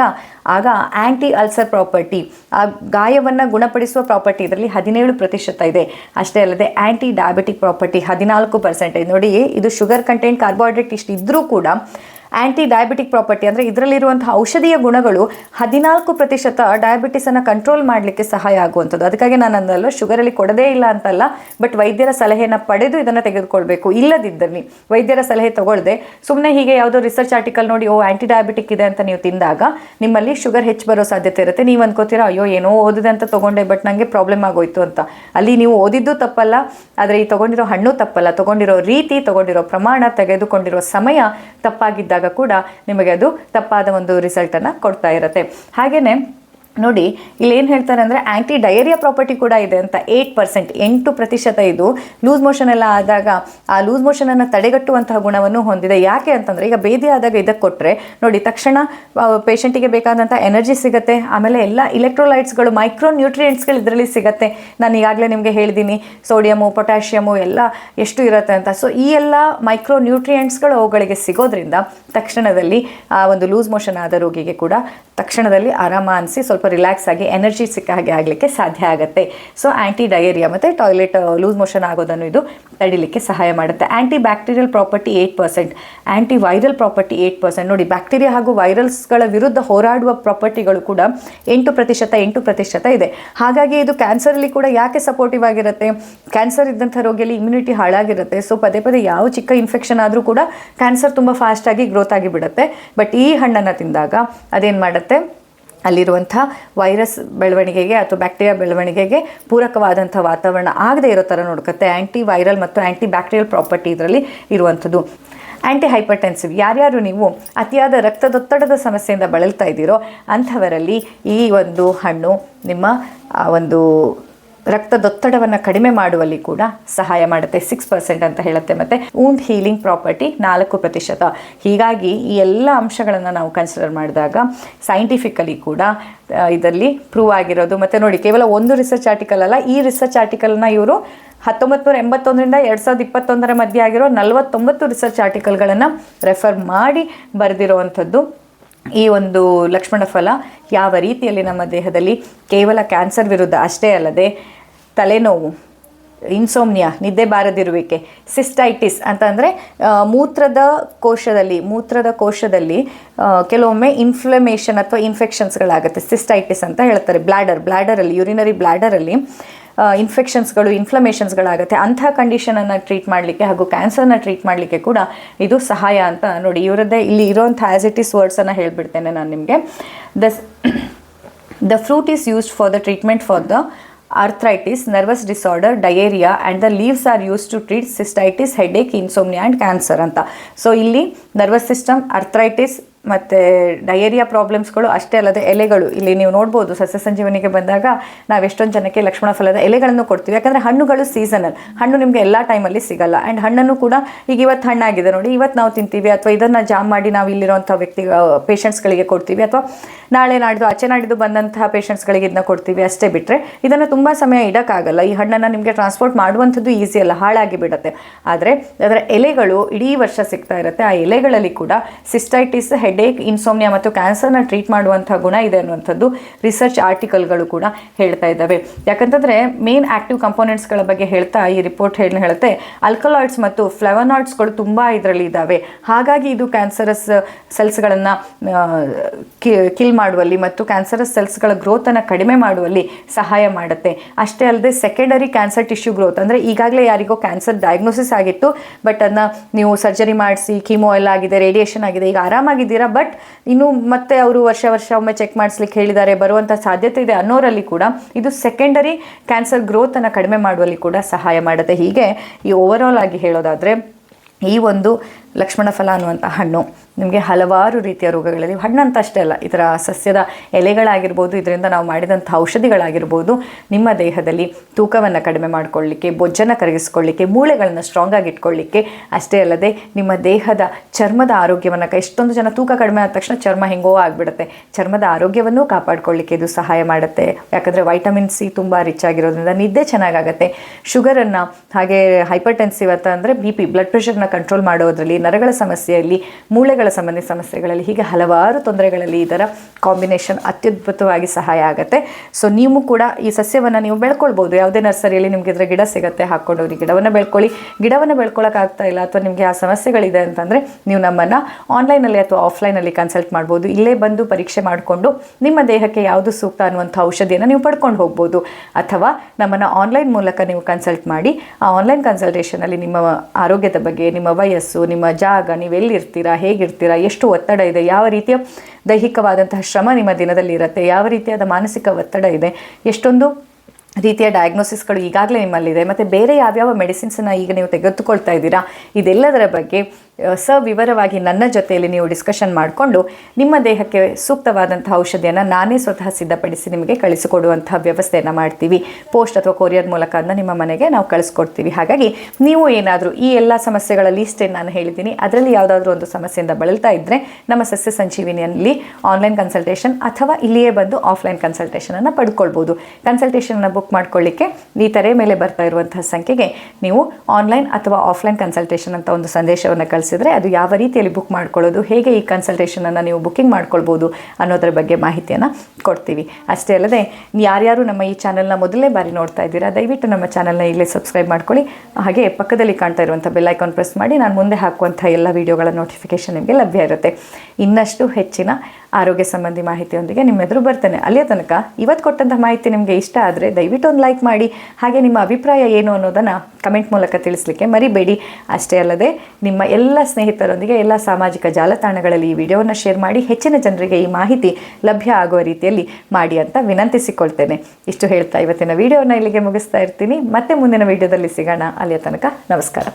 ಆಗ ಆ್ಯಂಟಿ ಅಲ್ಸರ್ ಪ್ರಾಪರ್ಟಿ ಆ ಗಾಯವನ್ನು ಗುಣಪಡಿಸುವ ಪ್ರಾಪರ್ಟಿ ಇದರಲ್ಲಿ ಹದಿನೇಳು ಪ್ರತಿಶತ ಇದೆ. ಅಷ್ಟೇ ಅಲ್ಲದೆ ಆ್ಯಂಟಿ ಡಯಾಬಿಟಿಕ್ ಪ್ರಾಪರ್ಟಿ ಹದಿನಾಲ್ಕು ಪರ್ಸೆಂಟೇಜ್ ನೋಡಿ, ಇದು ಶುಗರ್ ಕಂಟೆಂಟ್ ಕಾರ್ಬೋಹೈಡ್ರೇಟ್ ಇಷ್ಟು ಇದ್ದರೂ ಕೂಡ ಆ್ಯಂಟಿ ಡಯಾಬಿಟಿಕ್ ಪ್ರಾಪರ್ಟಿ ಅಂದರೆ ಇದರಲ್ಲಿರುವಂಥ ಔಷಧೀಯ ಗುಣಗಳು ಹದಿನಾಲ್ಕು ಪ್ರತಿಶತ ಡಯಾಬಿಟಿಸನ್ನು ಕಂಟ್ರೋಲ್ ಮಾಡಲಿಕ್ಕೆ ಸಹಾಯ ಆಗುವಂಥದ್ದು. ಅದಕ್ಕಾಗಿ ನಾನು ಅಂದಲ್ಲ ಶುಗರಲ್ಲಿ ಕೊಡದೇ ಇಲ್ಲ ಅಂತಲ್ಲ ಬಟ್ ವೈದ್ಯರ ಸಲಹೆಯನ್ನು ಪಡೆದು ಇದನ್ನು ತೆಗೆದುಕೊಳ್ಬೇಕು. ಇಲ್ಲದಿದ್ದಲ್ಲಿ ವೈದ್ಯರ ಸಲಹೆ ತಗೊಳ್ಳದೆ ಸುಮ್ಮನೆ ಹೀಗೆ ಯಾವುದೋ ರಿಸರ್ಚ್ ಆರ್ಟಿಕಲ್ ನೋಡಿ, ಓ ಆ್ಯಂಟಿ ಡಯಾಬಿಟಿಕ್ ಇದೆ ಅಂತ ನೀವು ತಿಂದಾಗ, ನಿಮ್ಮಲ್ಲಿ ಶುಗರ್ ಹೆಚ್ಚು ಬರೋ ಸಾಧ್ಯತೆ ಇರುತ್ತೆ. ನೀವು ಅನ್ಕೋತೀರಾ, ಅಯ್ಯೋ, ಏನೋ ಓದಿದೆ ಅಂತ ತೊಗೊಂಡೆ ಬಟ್ ನನಗೆ ಪ್ರಾಬ್ಲಮ್ ಆಗೋಯ್ತು ಅಂತ. ಅಲ್ಲಿ ನೀವು ಓದಿದ್ದು ತಪ್ಪಲ್ಲ, ಆದರೆ ಈ ತೊಗೊಂಡಿರೋ ಹಣ್ಣು ತಪ್ಪಲ್ಲ. ತೊಗೊಂಡಿರೋ ರೀತಿ, ತೊಗೊಂಡಿರೋ ಪ್ರಮಾಣ, ತೆಗೆದುಕೊಂಡಿರೋ ಸಮಯ ತಪ್ಪಾಗಿದ್ದಾಗ ಕೂಡ ನಿಮಗೆ ಅದು ತಪ್ಪಾದ ಒಂದು ರಿಸಲ್ಟನ್ನು ಕೊಡ್ತಾ ಇರುತ್ತೆ. ಹಾಗೆಯೇ ನೋಡಿ, ಇಲ್ಲಿ ಏನು ಹೇಳ್ತಾರೆ ಅಂದರೆ ಆ್ಯಂಟಿ ಡಯರಿಯಾ ಪ್ರಾಪರ್ಟಿ ಕೂಡ ಇದೆ ಅಂತ. ಏಯ್ಟ್ ಪರ್ಸೆಂಟ್ ಎಂಟು ಪ್ರತಿಶತ ಇದು. ಲೂಸ್ ಮೋಷನ್ ಎಲ್ಲ ಆದಾಗ ಆ ಲೂಸ್ ಮೋಷನನ್ನು ತಡೆಗಟ್ಟುವಂತಹ ಗುಣವನ್ನು ಹೊಂದಿದೆ. ಯಾಕೆ ಅಂತಂದರೆ ಈಗ ಬೇದಿ ಆದಾಗ ಇದಕ್ಕೆ ಕೊಟ್ಟರೆ ನೋಡಿ, ತಕ್ಷಣ ಪೇಷಂಟಿಗೆ ಬೇಕಾದಂಥ ಎನರ್ಜಿ ಸಿಗುತ್ತೆ. ಆಮೇಲೆ ಎಲ್ಲ ಇಲೆಕ್ಟ್ರೋಲೈಟ್ಸ್ಗಳು ಮೈಕ್ರೋ ನ್ಯೂಟ್ರಿಯೆಂಟ್ಸ್ಗಳು ಇದರಲ್ಲಿ ಸಿಗುತ್ತೆ. ನಾನು ಈಗಾಗಲೇ ನಿಮಗೆ ಹೇಳಿದ್ದೀನಿ ಸೋಡಿಯಮು ಪೊಟ್ಯಾಷಿಯಮು ಎಲ್ಲ ಎಷ್ಟು ಇರುತ್ತೆ ಅಂತ. ಸೊ ಈ ಎಲ್ಲ ಮೈಕ್ರೋ ನ್ಯೂಟ್ರಿಯೆಂಟ್ಸ್ಗಳು ಅವುಗಳಿಗೆ ಸಿಗೋದ್ರಿಂದ ತಕ್ಷಣದಲ್ಲಿ ಆ ಒಂದು ಲೂಸ್ ಮೋಷನ್ ಆದ ರೋಗಿಗೆ ಕೂಡ ತಕ್ಷಣದಲ್ಲಿ ಆರಾಮ ಅನಿಸಿ ಸ್ವಲ್ಪ ರಿಲ್ಯಾಕ್ಸ್ ಆಗಿ ಎನರ್ಜಿ ಸಿಕ್ಕ ಹಾಗೆ ಆಗಲಿಕ್ಕೆ ಸಾಧ್ಯ ಆಗುತ್ತೆ. ಸೊ ಆ್ಯಂಟಿ ಡಯೇರಿಯಾ ಮತ್ತು ಟಾಯ್ಲೆಟ್ ಲೂಸ್ ಮೋಷನ್ ಆಗೋದನ್ನು ಇದು ತಡಿಲಿಕ್ಕೆ ಸಹಾಯ ಮಾಡುತ್ತೆ. Anti bacterial property eight percent anti viral property eight percent ನೋಡಿ ಬ್ಯಾಕ್ಟೀರಿಯಾ ಹಾಗೂ ವೈರಲ್ಸ್ಗಳ ವಿರುದ್ಧ ಹೋರಾಡುವ ಪ್ರಾಪರ್ಟಿಗಳು ಕೂಡ ಎಂಟು ಪ್ರತಿಶತ ಎಂಟು ಪ್ರತಿಶತ ಇದೆ. ಹಾಗಾಗಿ ಇದು ಕ್ಯಾನ್ಸರಲ್ಲಿ ಕೂಡ ಯಾಕೆ ಸಪೋರ್ಟಿವ್ ಆಗಿರುತ್ತೆ? ಕ್ಯಾನ್ಸರ್ ಇದ್ದಂಥ ರೋಗಿಯಲ್ಲಿ ಇಮ್ಯುನಿಟಿ ಹಾಳಾಗಿರುತ್ತೆ. ಸೊ ಪದೇ ಪದೇ ಯಾವ ಚಿಕ್ಕ ಇನ್ಫೆಕ್ಷನ್ ಆದರೂ ಕೂಡ ಕ್ಯಾನ್ಸರ್ ತುಂಬ ಫಾಸ್ಟಾಗಿ ಗ್ರೋತ್ ಆಗಿಬಿಡುತ್ತೆ. ಬಟ್ ಈ ಹಣ್ಣನ್ನು ತಿಂದಾಗ ಅದೇನು ಮಾಡುತ್ತೆ? ಅಲ್ಲಿರುವಂಥ ವೈರಸ್ ಬೆಳವಣಿಗೆಗೆ ಅಥವಾ ಬ್ಯಾಕ್ಟೀರಿಯಾ ಬೆಳವಣಿಗೆಗೆ ಪೂರಕವಾದಂಥ ವಾತಾವರಣ ಆಗದೆ ಇರೋ ಥರ ನೋಡ್ಕತ್ತೆ. ಆ್ಯಂಟಿ ವೈರಲ್ ಮತ್ತು ಆ್ಯಂಟಿ ಬ್ಯಾಕ್ಟೀರಿಯಲ್ ಪ್ರಾಪರ್ಟಿ ಇದರಲ್ಲಿ ಇರುವಂಥದ್ದು. ಆ್ಯಂಟಿ ಹೈಪರ್ಟೆನ್ಸಿವ್ ಯಾರ್ಯಾರು ನೀವು ಅತಿಯಾದ ರಕ್ತದೊತ್ತಡದ ಸಮಸ್ಯೆಯಿಂದ ಬಳಲ್ತಾ ಇದ್ದೀರೋ ಅಂಥವರಲ್ಲಿ ಈ ಒಂದು ಹಣ್ಣು ನಿಮ್ಮ ಒಂದು ರಕ್ತದೊತ್ತಡವನ್ನು ಕಡಿಮೆ ಮಾಡುವಲ್ಲಿ ಕೂಡ ಸಹಾಯ ಮಾಡುತ್ತೆ. ಸಿಕ್ಸ್ ಪರ್ಸೆಂಟ್ ಅಂತ ಹೇಳುತ್ತೆ ಮತ್ತು. ಊಂಡ್ ಹೀಲಿಂಗ್ ಪ್ರಾಪರ್ಟಿ ನಾಲ್ಕು ಪ್ರತಿಶತ. ಹೀಗಾಗಿ ಈ ಎಲ್ಲ ಅಂಶಗಳನ್ನು ನಾವು ಕನ್ಸಿಡರ್ ಮಾಡಿದಾಗ ಸೈಂಟಿಫಿಕಲಿ ಕೂಡ ಇದರಲ್ಲಿ ಪ್ರೂವ್ ಆಗಿರೋದು. ಮತ್ತು ನೋಡಿ, ಕೇವಲ ಒಂದು ರಿಸರ್ಚ್ ಆರ್ಟಿಕಲ್ ಅಲ್ಲ, ಈ ರಿಸರ್ಚ್ ಆರ್ಟಿಕಲ್ನ ಇವರು ಹತ್ತೊಂಬತ್ತು ನೂರ ಎಂಬತ್ತೊಂದರಿಂದ ಎರಡು ಸಾವಿರದ ಇಪ್ಪತ್ತೊಂದರ ಮಧ್ಯೆ ಆಗಿರೋ ನಲವತ್ತೊಂಬತ್ತು ರಿಸರ್ಚ್ ಆರ್ಟಿಕಲ್ಗಳನ್ನು ರೆಫರ್ ಮಾಡಿ ಬರೆದಿರುವಂಥದ್ದು ಈ ಒಂದು ಲಕ್ಷ್ಮಣ ಫಲ ಯಾವ ರೀತಿಯಲ್ಲಿ ನಮ್ಮ ದೇಹದಲ್ಲಿ ಕೇವಲ ಕ್ಯಾನ್ಸರ್ ವಿರುದ್ಧ ಅಷ್ಟೇ ಅಲ್ಲದೆ ತಲೆನೋವು ಇನ್ಸೋಮ್ನಿಯಾ ನಿದ್ದೆ ಬಾರದಿರುವಿಕೆ ಸಿಸ್ಟೈಟಿಸ್ ಅಂತಂದರೆ ಮೂತ್ರದ ಕೋಶದಲ್ಲಿ ಮೂತ್ರದ ಕೋಶದಲ್ಲಿ ಕೆಲವೊಮ್ಮೆ ಇನ್ಫ್ಲಮೇಷನ್ ಅಥವಾ ಇನ್ಫೆಕ್ಷನ್ಸ್ಗಳಾಗುತ್ತೆ ಸಿಸ್ಟೈಟಿಸ್ ಅಂತ ಹೇಳ್ತಾರೆ. ಬ್ಲ್ಯಾಡರ್ ಬ್ಲ್ಯಾಡರಲ್ಲಿ ಯುರಿನರಿ ಬ್ಲ್ಯಾಡರಲ್ಲಿ ಇನ್ಫೆಕ್ಷನ್ಸ್ಗಳು ಇನ್ಫ್ಲಮೇಷನ್ಸ್ಗಳಾಗುತ್ತೆ ಅಂಥ ಕಂಡೀಷನನ್ನು ಟ್ರೀಟ್ ಮಾಡಲಿಕ್ಕೆ ಹಾಗೂ ಕ್ಯಾನ್ಸರ್ನ ಟ್ರೀಟ್ ಮಾಡಲಿಕ್ಕೆ ಕೂಡ ಇದು ಸಹಾಯ ಅಂತ ನೋಡಿ, ಇವರದ್ದೇ ಇಲ್ಲಿ ಇರೋಂಥ ಆಸಿಟಿಸ್ ವರ್ಡ್ಸನ್ನು ಹೇಳಿಬಿಡ್ತೇನೆ ನಾನು ನಿಮಗೆ. Thus the fruit is used for the treatment for the arthritis nervous disorder diarrhoea and the leaves are use to treat cystitis headache insomnia and cancer ಅಂತ. ಸೊ ಇಲ್ಲಿ ನರ್ವಸ್ ಸಿಸ್ಟಮ್ ಅರ್ಥ್ರೈಟಿಸ್ ಮತ್ತು ಡಯೇರಿಯಾ ಪ್ರಾಬ್ಲಮ್ಸ್ಗಳು ಅಷ್ಟೇ ಅಲ್ಲದೆ ಎಲೆಗಳು. ಇಲ್ಲಿ ನೀವು ನೋಡ್ಬೋದು ಸಸ್ಯ ಸಂಜೀವನಿಗೆ ಬಂದಾಗ ನಾವು ಎಷ್ಟೊಂದು ಜನಕ್ಕೆ ಲಕ್ಷ್ಮಣ ಫಲದ ಎಲೆಗಳನ್ನು ಕೊಡ್ತೀವಿ. ಯಾಕಂದರೆ ಹಣ್ಣುಗಳು ಸೀಸನಲ್ ಹಣ್ಣು ನಿಮಗೆ ಎಲ್ಲ ಟೈಮಲ್ಲಿ ಸಿಗಲ್ಲ. ಆ್ಯಂಡ್ ಹಣ್ಣನ್ನು ಕೂಡ ಈಗ ಇವತ್ತು ಹಣ್ಣಾಗಿದೆ ನೋಡಿ. ಇವತ್ತು ನಾವು ತಿಂತೀವಿ ಅಥವಾ ಇದನ್ನು ಜಾಮ್ ಮಾಡಿ ನಾವು ಇಲ್ಲಿರುವಂಥ ವ್ಯಕ್ತಿ ಪೇಷಂಟ್ಸ್ಗಳಿಗೆ ಕೊಡ್ತೀವಿ. ಅಥವಾ ನಾಳೆ ನಾಡಿದ್ದು ಆಚೆ ನಾಡಿದ್ದು ಬಂದಂತಹ ಪೇಷಂಟ್ಸ್ಗಳಿಗೆ ಇದನ್ನ ಕೊಡ್ತೀವಿ ಅಷ್ಟೇ ಬಿಟ್ಟರೆ ಇದನ್ನು ತುಂಬ ಸಮಯ ಇಡೋಕ್ಕಾಗಲ್ಲ. ಈ ಹಣ್ಣನ್ನು ನಿಮಗೆ ಟ್ರಾನ್ಸ್ಪೋರ್ಟ್ ಮಾಡುವಂಥದ್ದು ಈಸಿ ಅಲ್ಲ. ಹಾಳಾಗಿ ಬಿಡುತ್ತೆ. ಆದರೆ ಅದರ ಎಲೆಗಳು ಇಡೀ ವರ್ಷ ಸಿಗ್ತಾ ಇರುತ್ತೆ. ಆ ಎಲೆಗಳಲ್ಲಿ ಕೂಡ ಸಿಸ್ಟೈಟಿಸ್ ಹೆಡೇಕ್ ಇನ್ಸೋಮ್ನಿಯಾ ಮತ್ತು ಕ್ಯಾನ್ಸರ್ನ ಟ್ರೀಟ್ ಮಾಡುವಂಥ ಗುಣ ಇದೆ ಅನ್ನುವಂಥದ್ದು ರಿಸರ್ಚ್ ಆರ್ಟಿಕಲ್ಗಳು ಕೂಡ ಹೇಳ್ತಾ ಇದ್ದಾವೆ. ಯಾಕಂತಂದರೆ ಮೇನ್ ಆಕ್ಟಿವ್ ಕಂಪೋನೆಂಟ್ಸ್ಗಳ ಬಗ್ಗೆ ಹೇಳ್ತಾ ಈ ರಿಪೋರ್ಟ್ ಹೇಳಿ, ಹೇಳುತ್ತೆ. ಅಲ್ಕಲಾಯ್ಡ್ಸ್ ಮತ್ತು ಫ್ಲೆವನಾಯ್ಡ್ಸ್ಗಳು ತುಂಬ ಇದರಲ್ಲಿ ಇದ್ದಾವೆ. ಹಾಗಾಗಿ ಇದು ಕ್ಯಾನ್ಸರಸ್ ಸೆಲ್ಸ್ಗಳನ್ನು ಕಿಲ್ ಮಾಡುವಲ್ಲಿ ಮತ್ತು ಕ್ಯಾನ್ಸರಸ್ ಸೆಲ್ಸ್ಗಳ ಗ್ರೋತನ್ನು ಕಡಿಮೆ ಮಾಡುವಲ್ಲಿ ಸಹಾಯ ಮಾಡುತ್ತೆ. ಅಷ್ಟೇ ಅಲ್ಲದೆ ಸೆಕೆಂಡರಿ ಕ್ಯಾನ್ಸರ್ ಟಿಶ್ಯೂ ಗ್ರೋತ್ ಅಂದರೆ ಈಗಾಗಲೇ ಯಾರಿಗೋ ಕ್ಯಾನ್ಸರ್ ಡಯಾಗ್ನೋಸಿಸ್ ಆಗಿತ್ತು ಬಟ್ ಅದನ್ನ ನೀವು ಸರ್ಜರಿ ಮಾಡಿಸಿ ಕೀಮೋ ಎಲ್ಲ ಆಗಿದೆ ರೇಡಿಯೇಷನ್ ಆಗಿದೆ, ಈಗ ಆರಾಮಾಗಿದ್ದೀರಾ? ಬಟ್ ಇನ್ನು ಮತ್ತೆ ಅವರು ವರ್ಷ ವರ್ಷ ಒಮ್ಮೆ ಚೆಕ್ ಮಾಡಿಸ್ಲಿಕ್ಕೆ ಹೇಳಿದ್ದಾರೆ ಬರುವಂಥ ಸಾಧ್ಯತೆ ಇದೆ ಅನ್ನೋರಲ್ಲಿ ಕೂಡ ಇದು ಸೆಕೆಂಡರಿ ಕ್ಯಾನ್ಸರ್ ಗ್ರೋತನ್ನು ಕಡಿಮೆ ಮಾಡುವಲ್ಲಿ ಕೂಡ ಸಹಾಯ ಮಾಡುತ್ತೆ. ಹೀಗೆ ಈ ಓವರಾಲ್ ಆಗಿ ಹೇಳೋದಾದ್ರೆ, ಈ ಒಂದು ಲಕ್ಷ್ಮಣ ಫಲ ಅನ್ನುವಂಥ ಹಣ್ಣು. ನಿಮಗೆ ಹಲವಾರು ರೀತಿಯ ರೋಗಗಳಲ್ಲಿ ಹಣ್ಣು ಅಂತ ಅಷ್ಟೇ ಅಲ್ಲ ಇದರ ಸಸ್ಯದ ಎಲೆಗಳಾಗಿರ್ಬೋದು, ಇದರಿಂದ ನಾವು ಮಾಡಿದಂಥ ಔಷಧಿಗಳಾಗಿರ್ಬೋದು, ನಿಮ್ಮ ದೇಹದಲ್ಲಿ ತೂಕವನ್ನು ಕಡಿಮೆ ಮಾಡಿಕೊಳ್ಳಿಕ್ಕೆ, ಬೊಜ್ಜನ್ನು ಕರಗಿಸ್ಕೊಳ್ಳಿಕ್ಕೆ, ಮೂಳೆಗಳನ್ನು ಸ್ಟ್ರಾಂಗ್ ಆಗಿ ಇಟ್ಕೊಳ್ಳಿಕ್ಕೆ ಅಷ್ಟೇ ಅಲ್ಲದೆ ನಿಮ್ಮ ದೇಹದ ಚರ್ಮದ ಆರೋಗ್ಯವನ್ನು ಎಷ್ಟೊಂದು ಜನ ತೂಕ ಕಡಿಮೆ ಆದ ತಕ್ಷಣ ಚರ್ಮ ಹೆಂಗೋ ಆಗಿಬಿಡುತ್ತೆ. ಚರ್ಮದ ಆರೋಗ್ಯವನ್ನು ಕಾಪಾಡಿಕೊಳ್ಳಿಕ್ಕೆ ಇದು ಸಹಾಯ ಮಾಡುತ್ತೆ. ಯಾಕಂದರೆ ವೈಟಮಿನ್ ಸಿ ತುಂಬ ರಿಚ್ ಆಗಿರೋದ್ರಿಂದ ನಿದ್ದೆ ಚೆನ್ನಾಗಾಗತ್ತೆ. ಶುಗರನ್ನು, ಹಾಗೆ ಹೈಪರ್ ಟೆನ್ಸಿವ್ ಅಂತ ಅಂದರೆ ಬಿ ಪಿ ಬ್ಲಡ್ ಪ್ರೆಷರ್ನ ಕಂಟ್ರೋಲ್ ಮಾಡೋದ್ರಲ್ಲಿ ನರಗಳ ಸಮಸ್ಯೆಯಲ್ಲಿ, ಮೂಳೆಗಳ ಸಂಬಂಧಿ ಸಮಸ್ಯೆಗಳಲ್ಲಿ ಹೀಗೆ ಹಲವಾರು ತೊಂದರೆಗಳಲ್ಲಿ ಇದರ ಕಾಂಬಿನೇಷನ್ ಅತ್ಯದ್ಭುತವಾಗಿ ಸಹಾಯ ಆಗುತ್ತೆ. ಸೊ ನೀವು ಕೂಡ ಈ ಸಸ್ಯವನ್ನು ನೀವು ಬೆಳ್ಕೊಳ್ಬೋದು. ಯಾವುದೇ ನರ್ಸರಿಯಲ್ಲಿ ನಿಮಗೆ ಇದರ ಗಿಡ ಸಿಗುತ್ತೆ, ಹಾಕ್ಕೊಂಡು ಹೋಗಿ ಗಿಡವನ್ನು ಬೆಳ್ಕೊಳ್ಳಿ. ಗಿಡವನ್ನು ಬೆಳ್ಕೊಳ್ಳೋಕ್ಕಾಗ್ತಾ ಇಲ್ಲ ಅಥವಾ ನಿಮಗೆ ಆ ಸಮಸ್ಯೆಗಳಿದೆ ಅಂತಂದರೆ ನೀವು ನಮ್ಮನ್ನು ಆನ್ಲೈನಲ್ಲಿ ಅಥವಾ ಆಫ್ಲೈನಲ್ಲಿ ಕನ್ಸಲ್ಟ್ ಮಾಡ್ಬೋದು. ಇಲ್ಲೇ ಬಂದು ಪರೀಕ್ಷೆ ಮಾಡಿಕೊಂಡು ನಿಮ್ಮ ದೇಹಕ್ಕೆ ಯಾವುದು ಸೂಕ್ತ ಅನ್ನುವಂಥ ಔಷಧಿಯನ್ನು ನೀವು ಪಡ್ಕೊಂಡು ಹೋಗ್ಬೋದು. ಅಥವಾ ನಮ್ಮನ್ನು ಆನ್ಲೈನ್ ಮೂಲಕ ನೀವು ಕನ್ಸಲ್ಟ್ ಮಾಡಿ, ಆ ಆನ್ಲೈನ್ ಕನ್ಸಲ್ಟೇಷನಲ್ಲಿ ನಿಮ್ಮ ಆರೋಗ್ಯದ ಬಗ್ಗೆ, ನಿಮ್ಮ ವಯಸ್ಸು, ನಿಮ್ಮ ಜಾಗ, ನೀವು ಎಲ್ಲಿರ್ತೀರಾ, ಹೇಗಿರ್ತೀರಾ, ಎಷ್ಟು ಒತ್ತಡ ಇದೆ, ಯಾವ ರೀತಿಯ ದೈಹಿಕವಾದಂತಹ ಶ್ರಮ ನಿಮ್ಮ ದಿನದಲ್ಲಿ ಇರುತ್ತೆ, ಯಾವ ರೀತಿಯಾದ ಮಾನಸಿಕ ಒತ್ತಡ ಇದೆ, ಎಷ್ಟೊಂದು ರೀತಿಯ ಡಯಾಗ್ನೋಸಿಸ್ಗಳು ಈಗಾಗಲೇ ನಿಮ್ಮಲ್ಲಿದೆ. ಮತ್ತು ಬೇರೆ ಯಾವ್ಯಾವ ಮೆಡಿಸಿನ್ಸನ್ನು ಈಗ ನೀವು ತೆಗೆದುಕೊಳ್ತಾ ಇದ್ದೀರಾ, ಇದೆಲ್ಲದರ ಬಗ್ಗೆ ಸವಿವರವಾಗಿ ನನ್ನ ಜೊತೆಯಲ್ಲಿ ನೀವು ಡಿಸ್ಕಷನ್ ಮಾಡಿಕೊಂಡು ನಿಮ್ಮ ದೇಹಕ್ಕೆ ಸೂಕ್ತವಾದಂಥ ಔಷಧಿಯನ್ನು ನಾನೇ ಸ್ವತಃ ಸಿದ್ಧಪಡಿಸಿ ನಿಮಗೆ ಕಳಿಸಿಕೊಡುವಂತಹ ವ್ಯವಸ್ಥೆಯನ್ನು ಮಾಡ್ತೀವಿ. ಪೋಸ್ಟ್ ಅಥವಾ ಕೊರಿಯರ್ ಮೂಲಕ ಅದನ್ನ ನಿಮ್ಮ ಮನೆಗೆ ನಾವು ಕಳಿಸ್ಕೊಡ್ತೀವಿ. ಹಾಗಾಗಿ ನೀವು ಏನಾದರೂ ಈ ಎಲ್ಲ ಸಮಸ್ಯೆಗಳ ಲೀಸ್ಟನ್ನು ನಾನು ಹೇಳಿದ್ದೀನಿ, ಅದರಲ್ಲಿ ಯಾವುದಾದ್ರೂ ಒಂದು ಸಮಸ್ಯೆಯಿಂದ ಬಳಲ್ತಾ ಇದ್ದರೆ ನಮ್ಮ ಸಸ್ಯ ಸಂಜೀವಿನಿಯಲ್ಲಿ ಆನ್ಲೈನ್ ಕನ್ಸಲ್ಟೇಷನ್ ಅಥವಾ ಇಲ್ಲಿಯೇ ಬಂದು ಆಫ್ಲೈನ್ ಕನ್ಸಲ್ಟೇಷನನ್ನು ಪಡ್ಕೊಳ್ಬೋದು. ಕನ್ಸಲ್ಟೇಷನ್ನ ಬುಕ್ ಮಾಡ್ಕೊಳ್ಳಿಕ್ಕೆ ಈ ತರೆಯ ಮೇಲೆ ಬರ್ತಾ ಇರುವಂತಹ ಸಂಖ್ಯೆಗೆ ನೀವು ಆನ್ಲೈನ್ ಅಥವಾ ಆಫ್ಲೈನ್ ಕನ್ಸಲ್ಟೇಷನ್ ಅಂತ ಒಂದು ಸಂದೇಶವನ್ನು ಕಳಿಸಿದ್ರೆ ಅದು ಯಾವ ರೀತಿಯಲ್ಲಿ ಬುಕ್ ಮಾಡ್ಕೊಳ್ಳೋದು, ಹೇಗೆ ಈ ಕನ್ಸಲ್ಟೇಷನನ್ನು ನೀವು ಬುಕ್ಕಿಂಗ್ ಮಾಡ್ಕೊಳ್ಬೋದು ಅನ್ನೋದರ ಬಗ್ಗೆ ಮಾಹಿತಿಯನ್ನು ಕೊಡ್ತೀವಿ. ಅಷ್ಟೇ ಅಲ್ಲದೆ, ಯಾರ್ಯಾರು ನಮ್ಮ ಈ ಚಾನಲ್ನ ಮೊದಲೇ ಬಾರಿ ನೋಡ್ತಾ ಇದ್ದೀರಾ, ದಯವಿಟ್ಟು ನಮ್ಮ ಚಾನಲ್ನ ಇಲ್ಲೇ ಸಬ್ಸ್ಕ್ರೈಬ್ ಮಾಡ್ಕೊಳ್ಳಿ. ಹಾಗೆ ಪಕ್ಕದಲ್ಲಿ ಕಾಣ್ತಾ ಇರುವಂಥ ಬೆಲ್ ಐಕಾನ್ ಪ್ರೆಸ್ ಮಾಡಿ, ನಾನು ಮುಂದೆ ಹಾಕುವಂಥ ಎಲ್ಲ ವೀಡಿಯೋಗಳ ನೋಟಿಫಿಕೇಶನ್ ನಿಮಗೆ ಲಭ್ಯ ಇರುತ್ತೆ. ಇನ್ನಷ್ಟು ಹೆಚ್ಚಿನ ಆರೋಗ್ಯ ಸಂಬಂಧಿ ಮಾಹಿತಿಯೊಂದಿಗೆ ನಿಮ್ಮ ಎದುರು ಬರ್ತೇನೆ. ಅಲ್ಲಿಯ ತನಕ ಇವತ್ತು ಕೊಟ್ಟಂಥ ಮಾಹಿತಿ ನಿಮಗೆ ಇಷ್ಟ ಆದರೆ ದಯವಿಟ್ಟು ಒಂದು ಲೈಕ್ ಮಾಡಿ. ಹಾಗೆ ನಿಮ್ಮ ಅಭಿಪ್ರಾಯ ಏನು ಅನ್ನೋದನ್ನು ಕಮೆಂಟ್ ಮೂಲಕ ತಿಳಿಸ್ಲಿಕ್ಕೆ ಮರಿಬೇಡಿ. ಅಷ್ಟೇ ಅಲ್ಲದೆ, ನಿಮ್ಮ ಎಲ್ಲ ಸ್ನೇಹಿತರೊಂದಿಗೆ ಎಲ್ಲ ಸಾಮಾಜಿಕ ಜಾಲತಾಣಗಳಲ್ಲಿ ಈ ವಿಡಿಯೋವನ್ನು ಶೇರ್ ಮಾಡಿ. ಹೆಚ್ಚಿನ ಜನರಿಗೆ ಈ ಮಾಹಿತಿ ಲಭ್ಯ ಆಗುವ ಮಾಡಿ ಅಂತ ವಿನಂತಿಸಿಕೊಳ್ತೇನೆ. ಇಷ್ಟು ಹೇಳ್ತಾ ಇವತ್ತಿನ ವಿಡಿಯೋನ ಇಲ್ಲಿಗೆ ಮುಗಿಸ್ತಾ ಇರ್ತೀನಿ. ಮತ್ತೆ ಮುಂದಿನ ವಿಡಿಯೋದಲ್ಲಿ ಸಿಗೋಣ. ಅಲ್ಲಿಯ ತನಕ ನಮಸ್ಕಾರ.